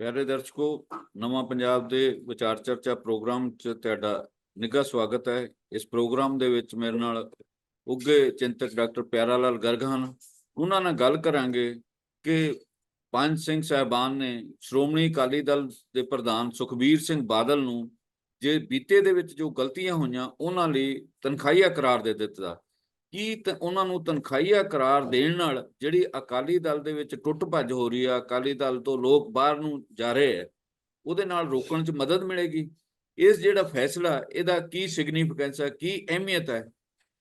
ਪਿਆਰੇ ਦਰਸ਼ਕੋ, ਨਵਾਂ ਪੰਜਾਬ ਦੇ ਵਿਚਾਰ ਚਰਚਾ ਪ੍ਰੋਗਰਾਮ 'ਚ ਤੁਹਾਡਾ ਨਿੱਘਾ ਸਵਾਗਤ ਹੈ। ਇਸ ਪ੍ਰੋਗਰਾਮ ਦੇ ਵਿੱਚ ਮੇਰੇ ਨਾਲ ਉੱਗੇ ਚਿੰਤਕ ਡਾਕਟਰ ਪਿਆਰਾ ਲਾਲ ਗਰਗ ਹਨ ਉਹਨਾਂ ਨਾਲ ਗੱਲ ਕਰਾਂਗੇ ਕਿ ਪੰਜ ਸਿੰਘ ਸਾਹਿਬਾਨ ਨੇ ਸ਼੍ਰੋਮਣੀ ਅਕਾਲੀ ਦਲ ਦੇ ਪ੍ਰਧਾਨ ਸੁਖਬੀਰ ਸਿੰਘ ਬਾਦਲ ਨੂੰ ਜੇ ਬੀਤੇ ਦੇ ਵਿੱਚ ਜੋ ਗਲਤੀਆਂ ਹੋਈਆਂ, ਉਹਨਾਂ ਲਈ ਤਨਖਾਹੀਆ ਕਰਾਰ ਦੇ ਦਿੱਤਾ। ਕੀ ਤ- ਉਹਨਾਂ ਨੂੰ ਤਨਖਾਹੀਆ ਕਰਾਰ ਦੇਣ ਨਾਲ ਜਿਹੜੀ ਅਕਾਲੀ ਦਲ ਦੇ ਵਿੱਚ ਟੁੱਟ ਭੱਜ ਹੋ ਰਹੀ ਆ, ਅਕਾਲੀ ਦਲ ਤੋਂ ਲੋਕ ਬਾਹਰ ਨੂੰ ਜਾ ਰਹੇ ਆ, ਉਹਦੇ ਨਾਲ ਰੋਕਣ 'ਚ ਮਦਦ ਮਿਲੇਗੀ? ਇਸ ਜਿਹੜਾ ਫੈਸਲਾ, ਇਹਦਾ ਕੀ ਸਿਗਨੀਫਿਕੈਂਸ ਹੈ ਕੀ ਅਹਿਮੀਅਤ ਹੈ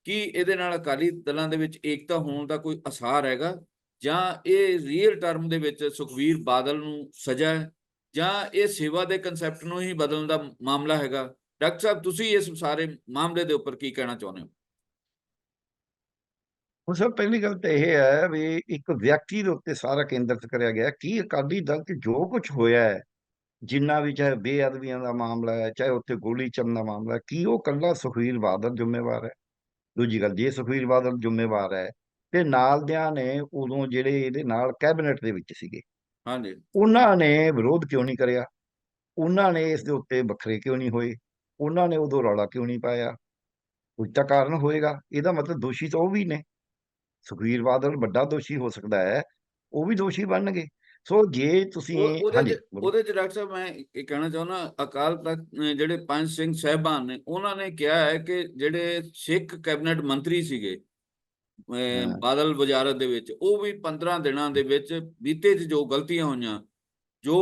ਕੀ ਇਹਦੇ ਨਾਲ ਅਕਾਲੀ ਦਲਾਂ ਦੇ ਵਿੱਚ ਏਕਤਾ ਹੋਣ ਦਾ ਕੋਈ ਅਸਾਰ ਹੈਗਾ? ਜਾਂ ਇਹ ਰੀਅਲ ਟਰਮ ਦੇ ਵਿੱਚ ਸੁਖਵੀਰ ਬਾਦਲ ਨੂੰ ਸਜ਼ਾ ਹੈ? ਜਾਂ ਇਹ ਸੇਵਾ ਦੇ ਕਨਸੈਪਟ ਨੂੰ ਹੀ ਬਦਲਣ ਦਾ ਮਾਮਲਾ ਹੈਗਾ? ਡਾਕਟਰ ਸਾਹਿਬ, ਤੁਸੀਂ ਇਸ ਸਾਰੇ ਮਾਮਲੇ ਦੇ ਉੱਪਰ ਕੀ ਕਹਿਣਾ ਚਾਹੁੰਦੇ ਹੋ? ਹੁਣ ਸਭ ਪਹਿਲੀ ਗੱਲ ਤਾਂ ਇਹ ਹੈ ਵੀ ਇੱਕ ਵਿਅਕਤੀ ਦੇ ਉੱਤੇ ਸਾਰਾ ਕੇਂਦਰਿਤ ਕਰਿਆ ਗਿਆ ਕੀ ਅਕਾਲੀ ਦਲ 'ਚ ਜੋ ਕੁਝ ਹੋਇਆ ਹੈ ਜਿੰਨਾ ਵੀ ਚਾਹੇ ਬੇਅਦਬੀਆਂ ਦਾ ਮਾਮਲਾ ਹੈ ਚਾਹੇ ਉੱਥੇ ਗੋਲੀ ਚੱਲਣ ਦਾ ਮਾਮਲਾ ਕੀ ਉਹ ਕੱਲਾ ਸੁਖਵੀਰ ਬਾਦਲ ਜ਼ਿੰਮੇਵਾਰ ਹੈ? ਦੂਜੀ ਗੱਲ ਜੇ ਸੁਖਵੀਰ ਬਾਦਲ ਜ਼ਿੰਮੇਵਾਰ ਹੈ ਤੇ ਨਾਲ ਦਿਆਂ ਨੇ ਉਦੋਂ ਜਿਹੜੇ ਇਹਦੇ ਨਾਲ ਕੈਬਨਿਟ ਦੇ ਵਿੱਚ ਸੀਗੇ। ਹਾਂਜੀ। ਉਹਨਾਂ ਨੇ ਵਿਰੋਧ ਕਿਉਂ ਨਹੀਂ ਕਰਿਆ? ਉਹਨਾਂ ਨੇ ਇਸ ਦੇ ਉੱਤੇ ਵੱਖਰੇ ਕਿਉਂ ਨਹੀਂ ਹੋਏ? ਉਹਨਾਂ ਨੇ ਉਦੋਂ ਰੌਲਾ ਕਿਉਂ ਨਹੀਂ ਪਾਇਆ? ਕੁਝ ਤਾਂ ਕਾਰਨ ਹੋਏਗਾ। ਇਹਦਾ ਮਤਲਬ ਦੋਸ਼ੀ ਤਾਂ ਉਹ ਵੀ ਨੇ। ਸੁਖਵੀਰ ਬਾਦਲ ਵੱਡਾ ਦੋਸ਼ੀ ਹੋ ਸਕਦਾ ਹੈ ਉਹ ਵੀ ਦੋਸ਼ੀ ਬਣਨਗੇ ਸੋ ਜੇ ਤੁਸੀਂ ਉਹ- ਉਹਦੇ ਹਾਂਜੀ ਚ ਬੋਲੋ। ਉਹਦੇ ਚ ਡਾਕਟਰ ਸਾਹਿਬ ਮੈਂ ਇਹ ਕਹਿਣਾ ਚਾਹੁੰਦਾ ਅਕਾਲ ਤਖਤ ਜਿਹੜੇ ਪੰਜ ਸਿੰਘ ਸਾਹਿਬਾਨ ਨੇ ਉਹਨਾਂ ਨੇ ਕਿਹਾ ਹੈ ਕਿ ਜਿਹੜੇ ਸਿੱਖ ਕੈਬਨਿਟ ਮੰਤਰੀ ਸੀਗੇ। ਬਾਦਲ ਵਜ਼ਾਰਤ ਦੇ ਵਿੱਚ ਉਹ ਵੀ 15 ਦਿਨਾਂ ਦੇ ਵਿੱਚ ਬੀਤੇ ਚ ਜੋ ਗਲਤੀਆਂ ਹੋਈਆਂ ਜੋ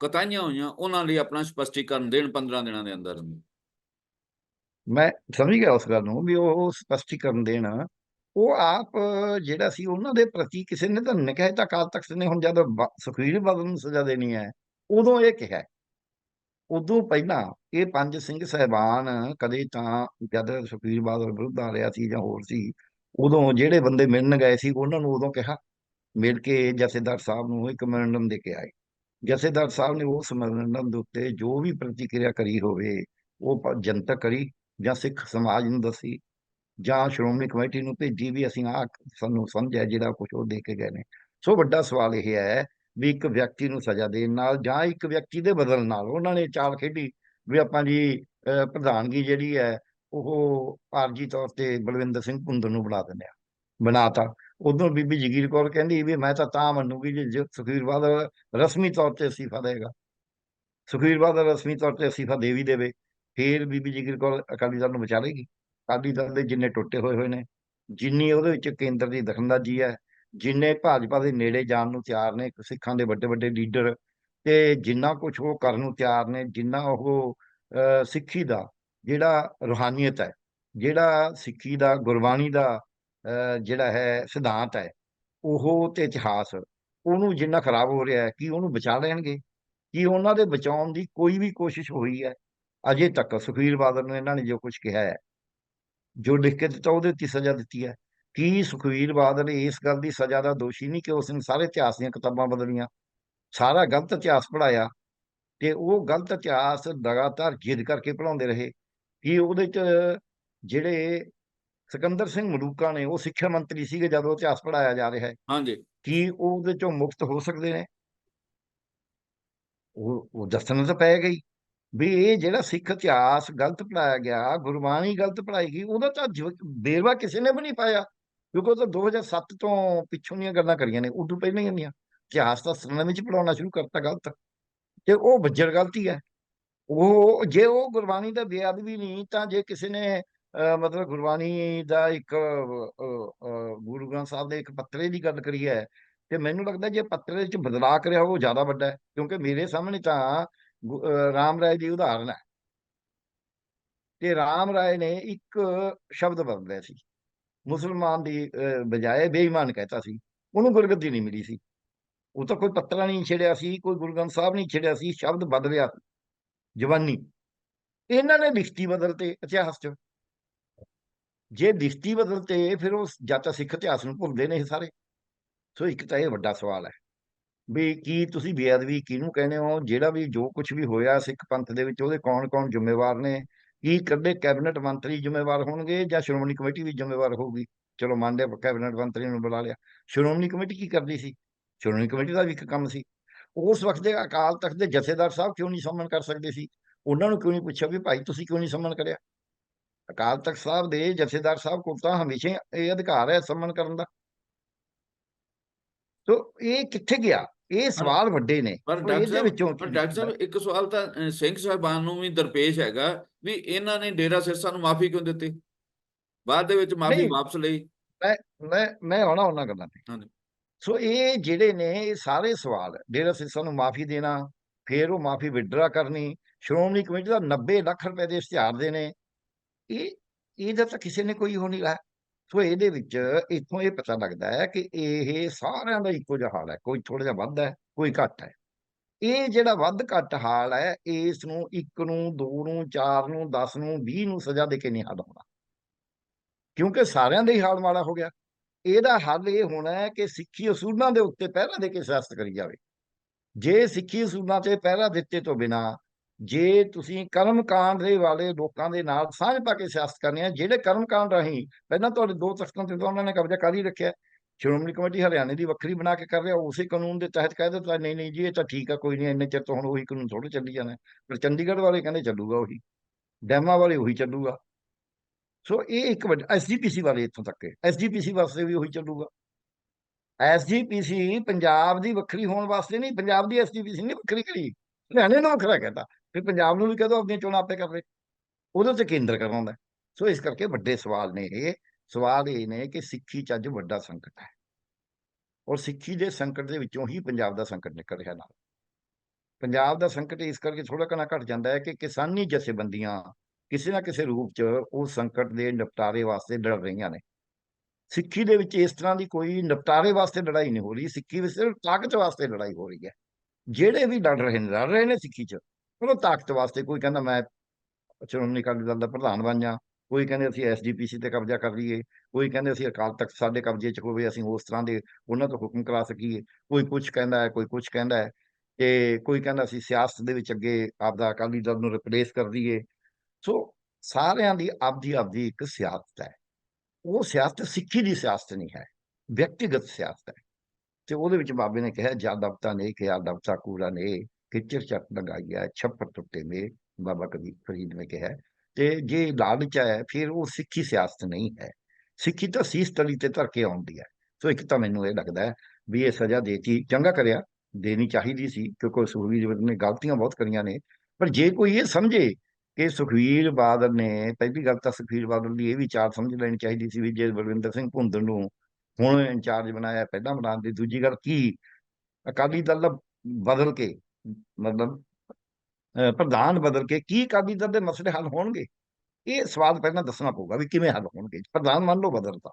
ਕਤਾਈਆਂ ਹੋਈਆਂ ਉਹਨਾਂ ਲਈ ਆਪਣਾ ਸਪਸ਼ਟੀਕਰਨ ਦੇਣ 15 ਦਿਨਾਂ ਦੇ ਅੰਦਰ ਮੈਂ ਸਮਝ ਗਿਆ ਉਸ ਗੱਲ ਨੂੰ ਵੀ ਉਹ ਸਪਸ਼ਟੀਕਰਨ ਦੇਣ ਉਹ ਆਪ, ਜਿਹੜਾ ਸੀ ਉਹਨਾਂ ਦੇ ਪ੍ਰਤੀ ਕਿਸੇ ਨੇ ਤਾਂ ਨਹੀਂ ਤਾਂ ਅਕਾਲ ਤਖਤ ਨੇ ਹੁਣ ਜਦ ਬ- ਸੁਖਬੀਰ ਬਾਦਲ ਨੂੰ ਸਜ਼ਾ ਦੇਣੀ ਹੈ, ਉਦੋਂ ਇਹ ਕਿਹਾ। ਉਦੋਂ ਪਹਿਲਾਂ ਇਹ ਪੰਜ ਸਿੰਘ ਸਹਿਬਾਨ ਕਦੇ ਤਾਂ ਜਦ ਸੁਖਬੀਰ ਬਾਦਲ ਵਿਰੁੱਧ ਆ ਰਿਹਾ ਸੀ ਜਾਂ ਹੋਰ ਸੀ, ਉਦੋਂ ਜਿਹੜੇ ਬੰਦੇ ਮਿਲਣ ਗਏ ਸੀ, ਉਹਨਾਂ ਨੂੰ ਉਦੋਂ ਕਿਹਾ, ਮਿਲ ਕੇ ਜਥੇਦਾਰ ਸਾਹਿਬ ਨੂੰ ਇੱਕ ਮੈਮੋਰੰਡਮ ਦੇ ਕੇ ਆਏ। ਜਥੇਦਾਰ ਸਾਹਿਬ ਨੇ ਉਸ ਮੈਮੋਰੰਡਮ ਦੇ ਉੱਤੇ ਜੋ ਵੀ ਪ੍ਰਤੀਕਿਰਿਆ ਕਰੀ ਹੋਵੇ, ਉਹ ਜਨਤਕ ਕਰੀ ਜਾਂ ਸਿੱਖ ਸਮਾਜ ਨੂੰ ਦੱਸੀ। ਜਾਂ ਸ਼੍ਰੋਮਣੀ ਕਮੇਟੀ ਨੂੰ ਭੇਜੀ ਵੀ ਅਸੀਂ ਆ ਸਾਨੂੰ ਸਮਝਿਆ ਜਿਹੜਾ ਕੁਝ ਉਹ ਦੇ ਕੇ ਗਏ ਨੇ। ਸੋ ਵੱਡਾ ਸਵਾਲ ਇਹ ਹੈ ਵੀ ਇੱਕ ਵਿਅਕਤੀ ਨੂੰ ਸਜ਼ਾ ਦੇਣ ਨਾਲ ਜਾਂ ਇੱਕ ਵਿਅਕਤੀ ਦੇ ਬਦਲ ਨਾਲ ਉਹਨਾਂ ਨੇ ਚਾਲ ਖੇਡੀ ਵੀ ਆਪਾਂ ਜੀ ਪ੍ਰਧਾਨਗੀ ਜਿਹੜੀ ਹੈ ਉਹ ਆਰਜੀ ਤੌਰ ਤੇ ਬਲਵਿੰਦਰ ਸਿੰਘ ਭੁੰਦਰ ਨੂੰ ਬਣਾ ਦਿੰਦੇ ਆ। ਬਣਾਤਾ। ਉਦੋਂ ਬੀਬੀ ਜਗੀਰ ਕੌਰ ਕਹਿੰਦੀ ਵੀ ਮੈਂ ਤਾਂ ਤਾਂ ਮੰਨੂਗੀ ਜੇ ਜੇ ਸੁਖਬੀਰ ਬਾਦਲ ਰਸਮੀ ਤੌਰ ਤੇ ਅਸਤੀਫਾ ਦੇਗਾ ਸੁਖਬੀਰ ਬਾਦਲ ਰਸਮੀ ਤੌਰ ਤੇ ਅਸਤੀਫਾ ਦੇ ਵੀ ਦੇਵੇ, ਫੇਰ ਬੀਬੀ ਜਗੀਰ ਕੌਰ ਅਕਾਲੀ ਦਲ ਨੂੰ ਬਚਾ ਲੇਗੀ ਅਕਾਲੀ ਦਲ ਦੇ ਜਿੰਨੇ ਟੁੱਟੇ ਹੋਏ ਹੋਏ ਨੇ, ਜਿੰਨੀ ਉਹਦੇ ਵਿੱਚ ਕੇਂਦਰ ਦੀ ਦਖਲਅੰਦਾਜ਼ੀ ਹੈ, ਜਿੰਨੇ ਭਾਜਪਾ ਦੇ ਨੇੜੇ ਜਾਣ ਨੂੰ ਤਿਆਰ ਨੇ, ਸਿੱਖਾਂ ਦੇ ਵੱਡੇ ਵੱਡੇ ਲੀਡਰ, ਤੇ ਜਿੰਨਾ ਕੁਝ ਉਹ ਕਰਨ ਨੂੰ ਤਿਆਰ ਨੇ, ਜਿੰਨਾ ਉਹ ਸਿੱਖੀ ਦਾ ਜਿਹੜਾ ਰੂਹਾਨੀਅਤ ਹੈ, ਜਿਹੜਾ ਸਿੱਖੀ ਦਾ, ਗੁਰਬਾਣੀ ਦਾ ਜਿਹੜਾ ਹੈ ਸਿਧਾਂਤ ਹੈ, ਉਹ ਤੇ ਇਤਿਹਾਸ, ਉਹਨੂੰ ਜਿੰਨਾ ਖਰਾਬ ਹੋ ਰਿਹਾ ਹੈ, ਕਿ ਉਹਨੂੰ ਬਚਾ ਲੈਣਗੇ? ਕੀ ਉਹਨਾਂ ਦੇ ਬਚਾਉਣ ਦੀ ਕੋਈ ਵੀ ਕੋਸ਼ਿਸ਼ ਹੋਈ ਹੈ? ਅਜੇ ਤੱਕ ਸੁਖਬੀਰ ਬਾਦਲ ਨੇ ਇਹਨਾਂ ਨੇ ਜੋ ਕੁਝ ਕਿਹਾ ਹੈ ਜੋ ਲਿਖ ਕੇ ਦਿੱਤਾ ਉਹਦੇ ਉੱਤੇ ਸਜ਼ਾ ਦਿੱਤੀ ਹੈ। ਕੀ ਸੁਖਬੀਰ ਬਾਦਲ ਇਸ ਗੱਲ ਦੀ ਸਜ਼ਾ ਦਾ ਦੋਸ਼ੀ ਨਹੀਂ ਕਿ ਉਸ ਨੇ ਸਾਰੇ ਇਤਿਹਾਸ ਦੀਆਂ ਕਿਤਾਬਾਂ ਬਦਲੀਆਂ ਸਾਰਾ ਗਲਤ ਇਤਿਹਾਸ ਪੜਾਇਆ ਤੇ ਉਹ ਗਲਤ ਇਤਿਹਾਸ ਲਗਾਤਾਰ ਜਿੱਦ ਕਰਕੇ ਪੜਾਉਂਦੇ ਰਹੇ। ਕਿ ਉਹਦੇ ਚ ਜਿਹੜੇ ਸਿਕੰਦਰ ਸਿੰਘ ਮਲੂਕਾ ਨੇ ਉਹ ਸਿੱਖਿਆ ਮੰਤਰੀ ਸੀਗੇ ਜਦੋਂ ਇਤਿਹਾਸ ਪੜਾਇਆ ਜਾ ਰਿਹਾ ਹੈ? ਹਾਂਜੀ। ਕੀ ਉਹ ਉਹਦੇ ਚੋਂ ਮੁਕਤ ਹੋ ਸਕਦੇ ਨੇ? ਉਹ ਉਹ ਦੱਸਣਾ ਤਾਂ ਪਏਗਾ ਹੀ ਵੀ ਇਹ ਜਿਹੜਾ ਸਿੱਖ ਇਤਿਹਾਸ ਗਲਤ ਪੜਾਇਆ ਗਿਆ ਗੁਰਬਾਣੀ ਗਲਤ ਪੜਾਈ ਗਈ ਉਹਦਾ ਤਾਂ ਜਿਵ- ਵੇਰਵਾ ਕਿਸੇ ਨੇ ਵੀ ਨਹੀਂ ਪਾਇਆ ਕਿਉਂਕਿ ਉਹ ਤਾਂ 2007 ਤੋਂ ਪਿੱਛੋਂ ਦੀਆਂ ਗੱਲਾਂ ਕਰੀਆਂ ਨੇ ਉਦੋਂ ਪਹਿਲਾਂ ਹੀ ਦੀਆਂ ਇਤਿਹਾਸ ਤਾਂ ਸਨ ਵਿੱਚ ਪੜਾਉਣਾ ਸ਼ੁਰੂ ਕਰਤਾ ਗਲਤ ਤੇ ਉਹ ਬੱਜਰ ਗਲਤੀ ਹੈ। ਉਹ ਜੇ ਉਹ ਗੁਰਬਾਣੀ ਦਾ ਬੇਅਦਬੀ ਨਹੀਂ ਤਾਂ ਜੇ ਕਿਸੇ ਨੇ ਅਹ, ਮਤਲਬ ਗੁਰਬਾਣੀ ਦਾ ਇੱਕ ਗੁਰੂ ਗ੍ਰੰਥ ਸਾਹਿਬ ਦੇ ਇੱਕ ਪੱਤਰੇ ਦੀ ਗੱਲ ਕਰੀ ਹੈ ਤੇ ਮੈਨੂੰ ਲੱਗਦਾ ਜੇ ਪੱਤਰੇ ਵਿੱਚ ਬਦਲਾਅ ਕਰਿਆ ਉਹ ਜ਼ਿਆਦਾ ਵੱਡਾ ਹੈ ਕਿਉਂਕਿ ਮੇਰੇ ਸਾਹਮਣੇ ਤਾਂ ਰਾਮ ਰਾਏ ਦੀ ਉਦਾਹਰਨ ਹੈ। ਤੇ ਰਾਮ ਰਾਏ ਨੇ ਇੱਕ ਸ਼ਬਦ ਬਦਲਿਆ ਸੀ। ਮੁਸਲਮਾਨ ਦੀ ਅਹ, ਬਜਾਏ ਬੇਈਮਾਨ ਕਹਿਤਾ ਸੀ। ਉਹਨੂੰ ਗੁਰਗੱਦੀ ਨਹੀਂ ਮਿਲੀ ਸੀ। ਉਹ ਤਾਂ ਕੋਈ ਪੱਤਰਾ ਨਹੀਂ ਛੇੜਿਆ ਸੀ ਕੋਈ ਗੁਰੂ ਗ੍ਰੰਥ ਸਾਹਿਬ ਨਹੀਂ ਛੇੜਿਆ ਸੀ ਸ਼ਬਦ ਬਦਲਿਆ। ਜਵਾਨੀ। ਇਹਨਾਂ ਨੇ ਲਿਖਤੀ ਬਦਲਤੇ ਇਤਿਹਾਸ 'ਚ। ਜੇ ਲਿਖਤੀ ਬਦਲਤੇ ਫਿਰ ਉਹ ਜਾਂ ਤਾਂ ਸਿੱਖ ਇਤਿਹਾਸ ਨੂੰ ਭੁੱਲਦੇ ਨੇ ਇਹ ਸਾਰੇ। ਸੋ ਇੱਕ ਤਾਂ ਇਹ ਵੱਡਾ ਸਵਾਲ ਹੈ। ਵੀ ਕੀ ਤੁਸੀਂ ਬੇਅਦਬੀ ਕਿਹਨੂੰ ਕਹਿੰਦੇ ਹੋ? ਜਿਹੜਾ ਵੀ ਜੋ ਕੁਝ ਵੀ ਹੋਇਆ ਸਿੱਖ ਪੰਥ ਦੇ ਵਿੱਚ, ਉਹਦੇ ਕੌਣ-ਕੌਣ ਜ਼ਿੰਮੇਵਾਰ ਨੇ? ਕੀ ਕੱਢੇ ਕੈਬਨਿਟ ਮੰਤਰੀ ਜ਼ਿੰਮੇਵਾਰ ਹੋਣਗੇ ਜਾਂ ਸ਼੍ਰੋਮਣੀ ਕਮੇਟੀ ਵੀ ਜ਼ਿੰਮੇਵਾਰ ਹੋਊਗੀ? ਚਲੋ ਮੰਨਦੇ ਹਾਂ ਕੈਬਨਿਟ ਮੰਤਰੀ ਨੂੰ ਬੁਲਾ ਲਿਆ। ਸ਼੍ਰੋਮਣੀ ਕਮੇਟੀ ਕੀ ਕਰਦੀ ਸੀ? ਸ਼੍ਰੋਮਣੀ ਕਮੇਟੀ ਦਾ ਵੀ ਇੱਕ ਕੰਮ ਸੀ। ਉਸ ਵਕਤ ਦੇ ਅਕਾਲ ਤਖਤ ਦੇ ਜਥੇਦਾਰ ਸਾਹਿਬ ਕਿਉਂ ਨਹੀਂ ਸੰਮਨ ਕਰ ਸਕਦੇ ਸੀ? ਉਹਨਾਂ ਨੂੰ ਕਿਉਂ ਨਹੀਂ ਪੁੱਛਿਆ ਵੀ ਭਾਈ ਤੁਸੀਂ ਕਿਉਂ ਨਹੀਂ ਸੰਮਨ ਕਰਿਆ? ਅਕਾਲ ਤਖਤ ਸਾਹਿਬ ਦੇ ਜਥੇਦਾਰ ਸਾਹਿਬ ਕੋਲ ਤਾਂ ਹਮੇਸ਼ਾ ਇਹ ਅਧਿਕਾਰ ਹੈ ਸੰਮਨ ਕਰਨ ਦਾ। ਤੋ ਇਹ ਕਿੱਥੇ ਗਿਆ? ਇਹ ਸਵਾਲ ਵੱਡੇ ਨੇ। ਪਰ ਡਾਕਟਰ ਸਾਹਿਬ ਵਿੱਚੋਂ ਪਰ ਡਾਕਟਰ ਸਾਹਿਬ ਇੱਕ ਸਵਾਲ ਤਾਂ ਸਿੰਘ ਸਾਹਿਬਾਨ ਨੂੰ ਵੀ ਦਰਪੇਸ਼ ਹੈਗਾ ਵੀ ਇਹਨਾਂ ਨੇ ਡੇਰਾ ਸਿਰਸਾ ਨੂੰ ਮਾਫੀ ਕਿਉਂ ਦਿੱਤੀ? ਬਾਅਦ ਦੇ ਵਿੱਚ ਮਾਫੀ। ਵਾਪਸ ਲਈ। ਮੈਂ ਮੈਂ ਆਉਣਾ ਉਹਨਾਂ ਗੱਲਾਂ ਤੇ। ਹਾਂਜੀ। ਸੋ ਇਹ ਜਿਹੜੇ ਨੇ ਇਹ ਸਾਰੇ ਸਵਾਲ ਡੇਰਾ ਸਿਰਸਾ ਨੂੰ ਮਾਫੀ ਦੇਣਾ ਫਿਰ ਉਹ ਮਾਫੀ ਵਿਡਰਾ ਕਰਨੀ ਸ਼੍ਰੋਮਣੀ ਕਮੇਟੀ ਦਾ 90 ਲੱਖ ਰੁਪਏ ਦੇ ਇਸ਼ਤਿਹਾਰ ਦੇਣੇ ਇਹ ਇਹਦਾ ਤਾਂ ਕਿਸੇ ਨੇ ਕੋਈ ਹੋ ਨਹੀਂ ਲਾਇਆ। ਸੋ ਇਹਦੇ ਵਿੱਚ ਇੱਥੋਂ ਇਹ ਪਤਾ ਲੱਗਦਾ ਹੈ ਕਿ ਇਹ ਸਾਰਿਆਂ ਦਾ ਇੱਕੋ ਜਿਹਾ ਹਾਲ ਹੈ, ਕੋਈ ਥੋੜਾ ਜਿਹਾ ਵੱਧ ਹੈ, ਕੋਈ ਘੱਟ ਹੈ। ਇਹ ਜਿਹੜਾ ਵੱਧ ਘੱਟ ਹਾਲ ਹੈ, ਇਸ ਨੂੰ 1 ਨੂੰ 2 ਨੂੰ 4 ਨੂੰ 10 ਨੂੰ 20 ਨੂੰ ਸਜ਼ਾ ਦੇ ਕੇ ਨਹੀਂ ਹੱਲ ਹੋਣਾ। ਕਿਉਂਕਿ ਸਾਰਿਆਂ ਦਾ ਹੀ ਹਾਲ ਮਾੜਾ ਹੋ ਗਿਆ। ਇਹਦਾ ਹੱਲ ਇਹ ਹੋਣਾ ਹੈ ਕਿ ਸਿੱਖੀ ਅਸੂਲਾਂ ਦੇ ਉੱਤੇ ਪਹਿਰਾ ਦੇ ਕੇ ਸਿਆਸਤ ਕਰੀ ਜਾਵੇ। ਜੇ ਸਿੱਖੀ ਅਸੂਲਾਂ ਤੇ ਪਹਿਰਾ ਦਿੱਤੇ ਤੋਂ ਬਿਨਾ ਜੇ ਤੁਸੀਂ ਕਰਮਕਾਂਡ ਦੇ ਵਾਲੇ ਲੋਕਾਂ ਦੇ ਨਾਲ ਸਾਂਝ ਪਾ ਕੇ ਸਿਆਸਤ ਕਰਨੀ ਹੈ, ਜਿਹੜੇ ਕਰਮਕਾਂਡ ਰਾਹੀਂ ਪਹਿਲਾਂ ਤੁਹਾਡੇ ਦੋ ਤਖਤਾਂ ਤੇ ਤਾਂ ਉਹਨਾਂ ਨੇ ਕਬਜ਼ਾ ਕਰ ਹੀ ਰੱਖਿਆ। ਸ਼੍ਰੋਮਣੀ ਕਮੇਟੀ ਹਰਿਆਣੇ ਦੀ ਵੱਖਰੀ ਬਣਾ ਕੇ ਕਰ ਰਿਹਾ, ਉਸੇ ਕਾਨੂੰਨ ਦੇ ਤਹਿਤ ਕਹਿ ਦਿੱਤਾ, ਨਹੀਂ ਨਹੀਂ ਜੀ, ਇਹ ਤਾਂ ਠੀਕ ਆ, ਕੋਈ ਨਹੀਂ, ਇੰਨੇ ਚਿਰ ਤੋਂ ਹੁਣ ਉਹੀ ਕਾਨੂੰਨ ਥੋੜੇ ਚੱਲੀ ਜਾਣਾ ਪਰ ਚੰਡੀਗੜ੍ਹ ਵਾਲੇ ਕਹਿੰਦੇ ਚੱਲੂਗਾ ਉਹੀ, ਡੈਮਾਂ ਵਾਲੇ ਉਹੀ ਚੱਲੂਗਾ। ਸੋ ਇਹ ਇੱਕ ਵੱਡਾ ਐਸਜੀਪੀਸੀ ਵਾਲੇ ਇੱਥੋਂ ਤੱਕ ਹੈ ਐਸਜੀਪੀਸੀ ਵਾਸਤੇ ਵੀ ਉਹੀ ਚੱਲੂਗਾ। ਐਸਜੀਪੀਸੀ ਪੰਜਾਬ ਦੀ ਵੱਖਰੀ ਹੋਣ ਵਾਸਤੇ ਨਹੀਂ, ਪੰਜਾਬ ਦੀ ਐਸਜੀਪੀਸੀ ਨਹੀਂ ਵੱਖਰੀ ਕਰੀ। ਹਰਿਆਣੇ ਨੂੰ ਵੱਖਰਾ ਕਹਿੰਦਾ ਫਿਰ ਪੰਜਾਬ ਨੂੰ ਵੀ ਕਹਦੋ ਆਪਣੀਆਂ ਚੋਣਾਂ ਆਪੇ ਕਰ ਲੈ ਉਹਦੇ ਤੇ ਕੇਂਦਰ ਕਰਾਉਂਦਾ ਸੋ ਇਸ ਕਰਕੇ ਵੱਡੇ ਸਵਾਲ ਨੇ ਇਹ। ਸਵਾਲ ਇਹ ਨੇ ਕਿ ਸਿੱਖੀ ਚ ਅੱਜ ਵੱਡਾ ਸੰਕਟ ਹੈ। ਔਰ ਸਿੱਖੀ ਦੇ ਸੰਕਟ ਦੇ ਵਿੱਚੋਂ ਹੀ ਪੰਜਾਬ ਦਾ ਸੰਕਟ ਨਿਕਲ ਰਿਹਾ ਨਾਲ। ਪੰਜਾਬ ਦਾ ਸੰਕਟ ਇਸ ਕਰਕੇ ਥੋੜਾ ਕਣਾ ਘਟ ਜਾਂਦਾ ਹੈ ਕਿ ਕਿਸਾਨੀ ਜਥੇਬੰਦੀਆਂ ਕਿਸੇ ਨਾ ਕਿਸੇ ਰੂਪ ਚ ਉਸ ਸੰਕਟ ਦੇ ਨਿਪਟਾਰੇ ਵਾਸਤੇ ਲੜ ਰਹੀਆਂ ਨੇ। ਸਿੱਖੀ ਦੇ ਵਿੱਚ ਇਸ ਤਰ੍ਹਾਂ ਦੀ ਕੋਈ ਨਿਪਟਾਰੇ ਵਾਸਤੇ ਲੜਾਈ ਨਹੀਂ ਹੋ ਰਹੀ। ਸਿੱਖੀ ਵਿੱਚ ਸਿਰਫ ਤਾਕਤ ਵਾਸਤੇ ਲੜਾਈ ਹੋ ਰਹੀ ਹੈ। ਜਿਹੜੇ ਵੀ ਲੜ ਰਹੇ ਨੇ, ਲੜ ਰਹੇ ਨੇ ਸਿੱਖੀ ਚ। ਉਹ ਤਾਕਤ ਵਾਸਤੇ ਕੋਈ ਕਹਿੰਦਾ ਮੈਂ ਸ਼੍ਰੋਮਣੀ ਅਕਾਲੀ ਦਲ ਦਾ ਪ੍ਰਧਾਨ ਬਣ ਜਾ, ਕੋਈ ਕਹਿੰਦੇ ਅਸੀਂ ਐਸਜੀਪੀਸੀ ਤੇ ਕਬਜ਼ਾ ਕਰ ਲਈਏ, ਕੋਈ ਕਹਿੰਦੇ ਅਸੀਂ ਅਕਾਲ ਤਖਤ ਸਾਡੇ ਕਬਜ਼ੇ ਚ ਹੋਵੇ, ਅਸੀਂ ਉਸ ਤਰ੍ਹਾਂ ਦੇ ਉਹਨਾਂ ਤੋਂ ਹੁਕਮ ਕਰਾ ਸਕੀਏ, ਕੋਈ ਕੁਝ ਕਹਿੰਦਾ ਹੈ, ਕੋਈ ਕੁਝ ਕਹਿੰਦਾ ਹੈ ਤੇ ਕੋਈ ਕਹਿੰਦਾ ਅਸੀਂ ਸਿਆਸਤ ਦੇ ਵਿੱਚ ਅੱਗੇ ਆਪਦਾ ਅਕਾਲੀ ਦਲ ਨੂੰ ਰਿਪਲੇਸ ਕਰ ਦਈਏ ਸੋ ਸਾਰਿਆਂ ਦੀ ਆਪਦੀ ਆਪਦੀ ਇੱਕ ਸਿਆਸਤ ਹੈ। ਉਹ ਸਿਆਸਤ ਸਿੱਖੀ ਦੀ ਸਿਆਸਤ ਨਹੀਂ ਹੈ, ਵਿਅਕਤੀਗਤ ਸਿਆਸਤ ਹੈ। ਤੇ ਉਹਦੇ ਵਿੱਚ ਬਾਬੇ ਨੇ ਕਿਹਾ ਜਾਦਵਤਾ ਨੇ ਕਿਹਾ ਦਵਤਾ ਕੂੜਾ ਨੇ। ਕਿਚਰ ਚੱਟ ਲਗਾਈਆ ਛੱਪਰ ਟੁੱਟੇ ਮੇ ਬਾਬਾ ਕਬੀਰ ਫਰੀਦ ਨੇ ਕਿਹਾ ਤੇ ਜੇ ਲਾਲਚ ਹੈ ਫਿਰ ਉਹ ਸਿੱਖੀ ਸਿਆਸਤ ਨਹੀਂ ਹੈ। ਸਿੱਖੀ ਤਾਂ ਸੀਸ ਤਲੀ ਤੇ ਧਰ ਕੇ ਆਉਂਦੀ ਹੈ। ਸੋ ਇੱਕ ਤਾਂ ਮੈਨੂੰ ਇਹ ਲੱਗਦਾ ਵੀ ਇਹ ਸਜ਼ਾ ਦੇਤੀ, ਚੰਗਾ ਕਰਿਆ, ਦੇਣੀ ਚਾਹੀਦੀ ਸੀ, ਕਿਉਂਕਿ ਸੁਖਵੀਰ ਨੇ ਗਲਤੀਆਂ ਬਹੁਤ ਕਰੀਆਂ ਨੇ। ਪਰ ਜੇ ਕੋਈ ਇਹ ਸਮਝੇ ਕਿ ਸੁਖਵੀਰ ਬਾਦਲ ਨੇ, ਪਹਿਲੀ ਗੱਲ ਤਾਂ ਸੁਖਵੀਰ ਬਾਦਲ ਦੀ ਇਹ ਵਿਚਾਰ ਸਮਝ ਲੈਣੀ ਚਾਹੀਦੀ ਸੀ ਵੀ ਜੇ ਬਲਵਿੰਦਰ ਸਿੰਘ ਭੁੰਦੜ ਨੂੰ ਹੁਣ ਇੰਚਾਰਜ ਬਣਾਇਆ, ਪਹਿਲਾਂ ਬਣਾਉਣ ਦੀ, ਦੂਜੀ ਗੱਲ ਕੀ? ਅਕਾਲੀ ਦਲ ਬਦਲ ਕੇ ਮਤਲਬ ਪ੍ਰਧਾਨ ਬਦਲ ਕੇ ਕੀ ਦਲ ਦੇ ਮਸਲੇ ਹੱਲ ਹੋਣਗੇ? ਇਹ ਸਵਾਲ ਪਹਿਲਾਂ ਦੱਸਣਾ ਪਊਗਾ ਵੀ ਕਿਵੇਂ ਹੱਲ ਹੋਣਗੇ। ਪ੍ਰਧਾਨ ਮੰਨ ਲਓ ਬਦਲਤਾ।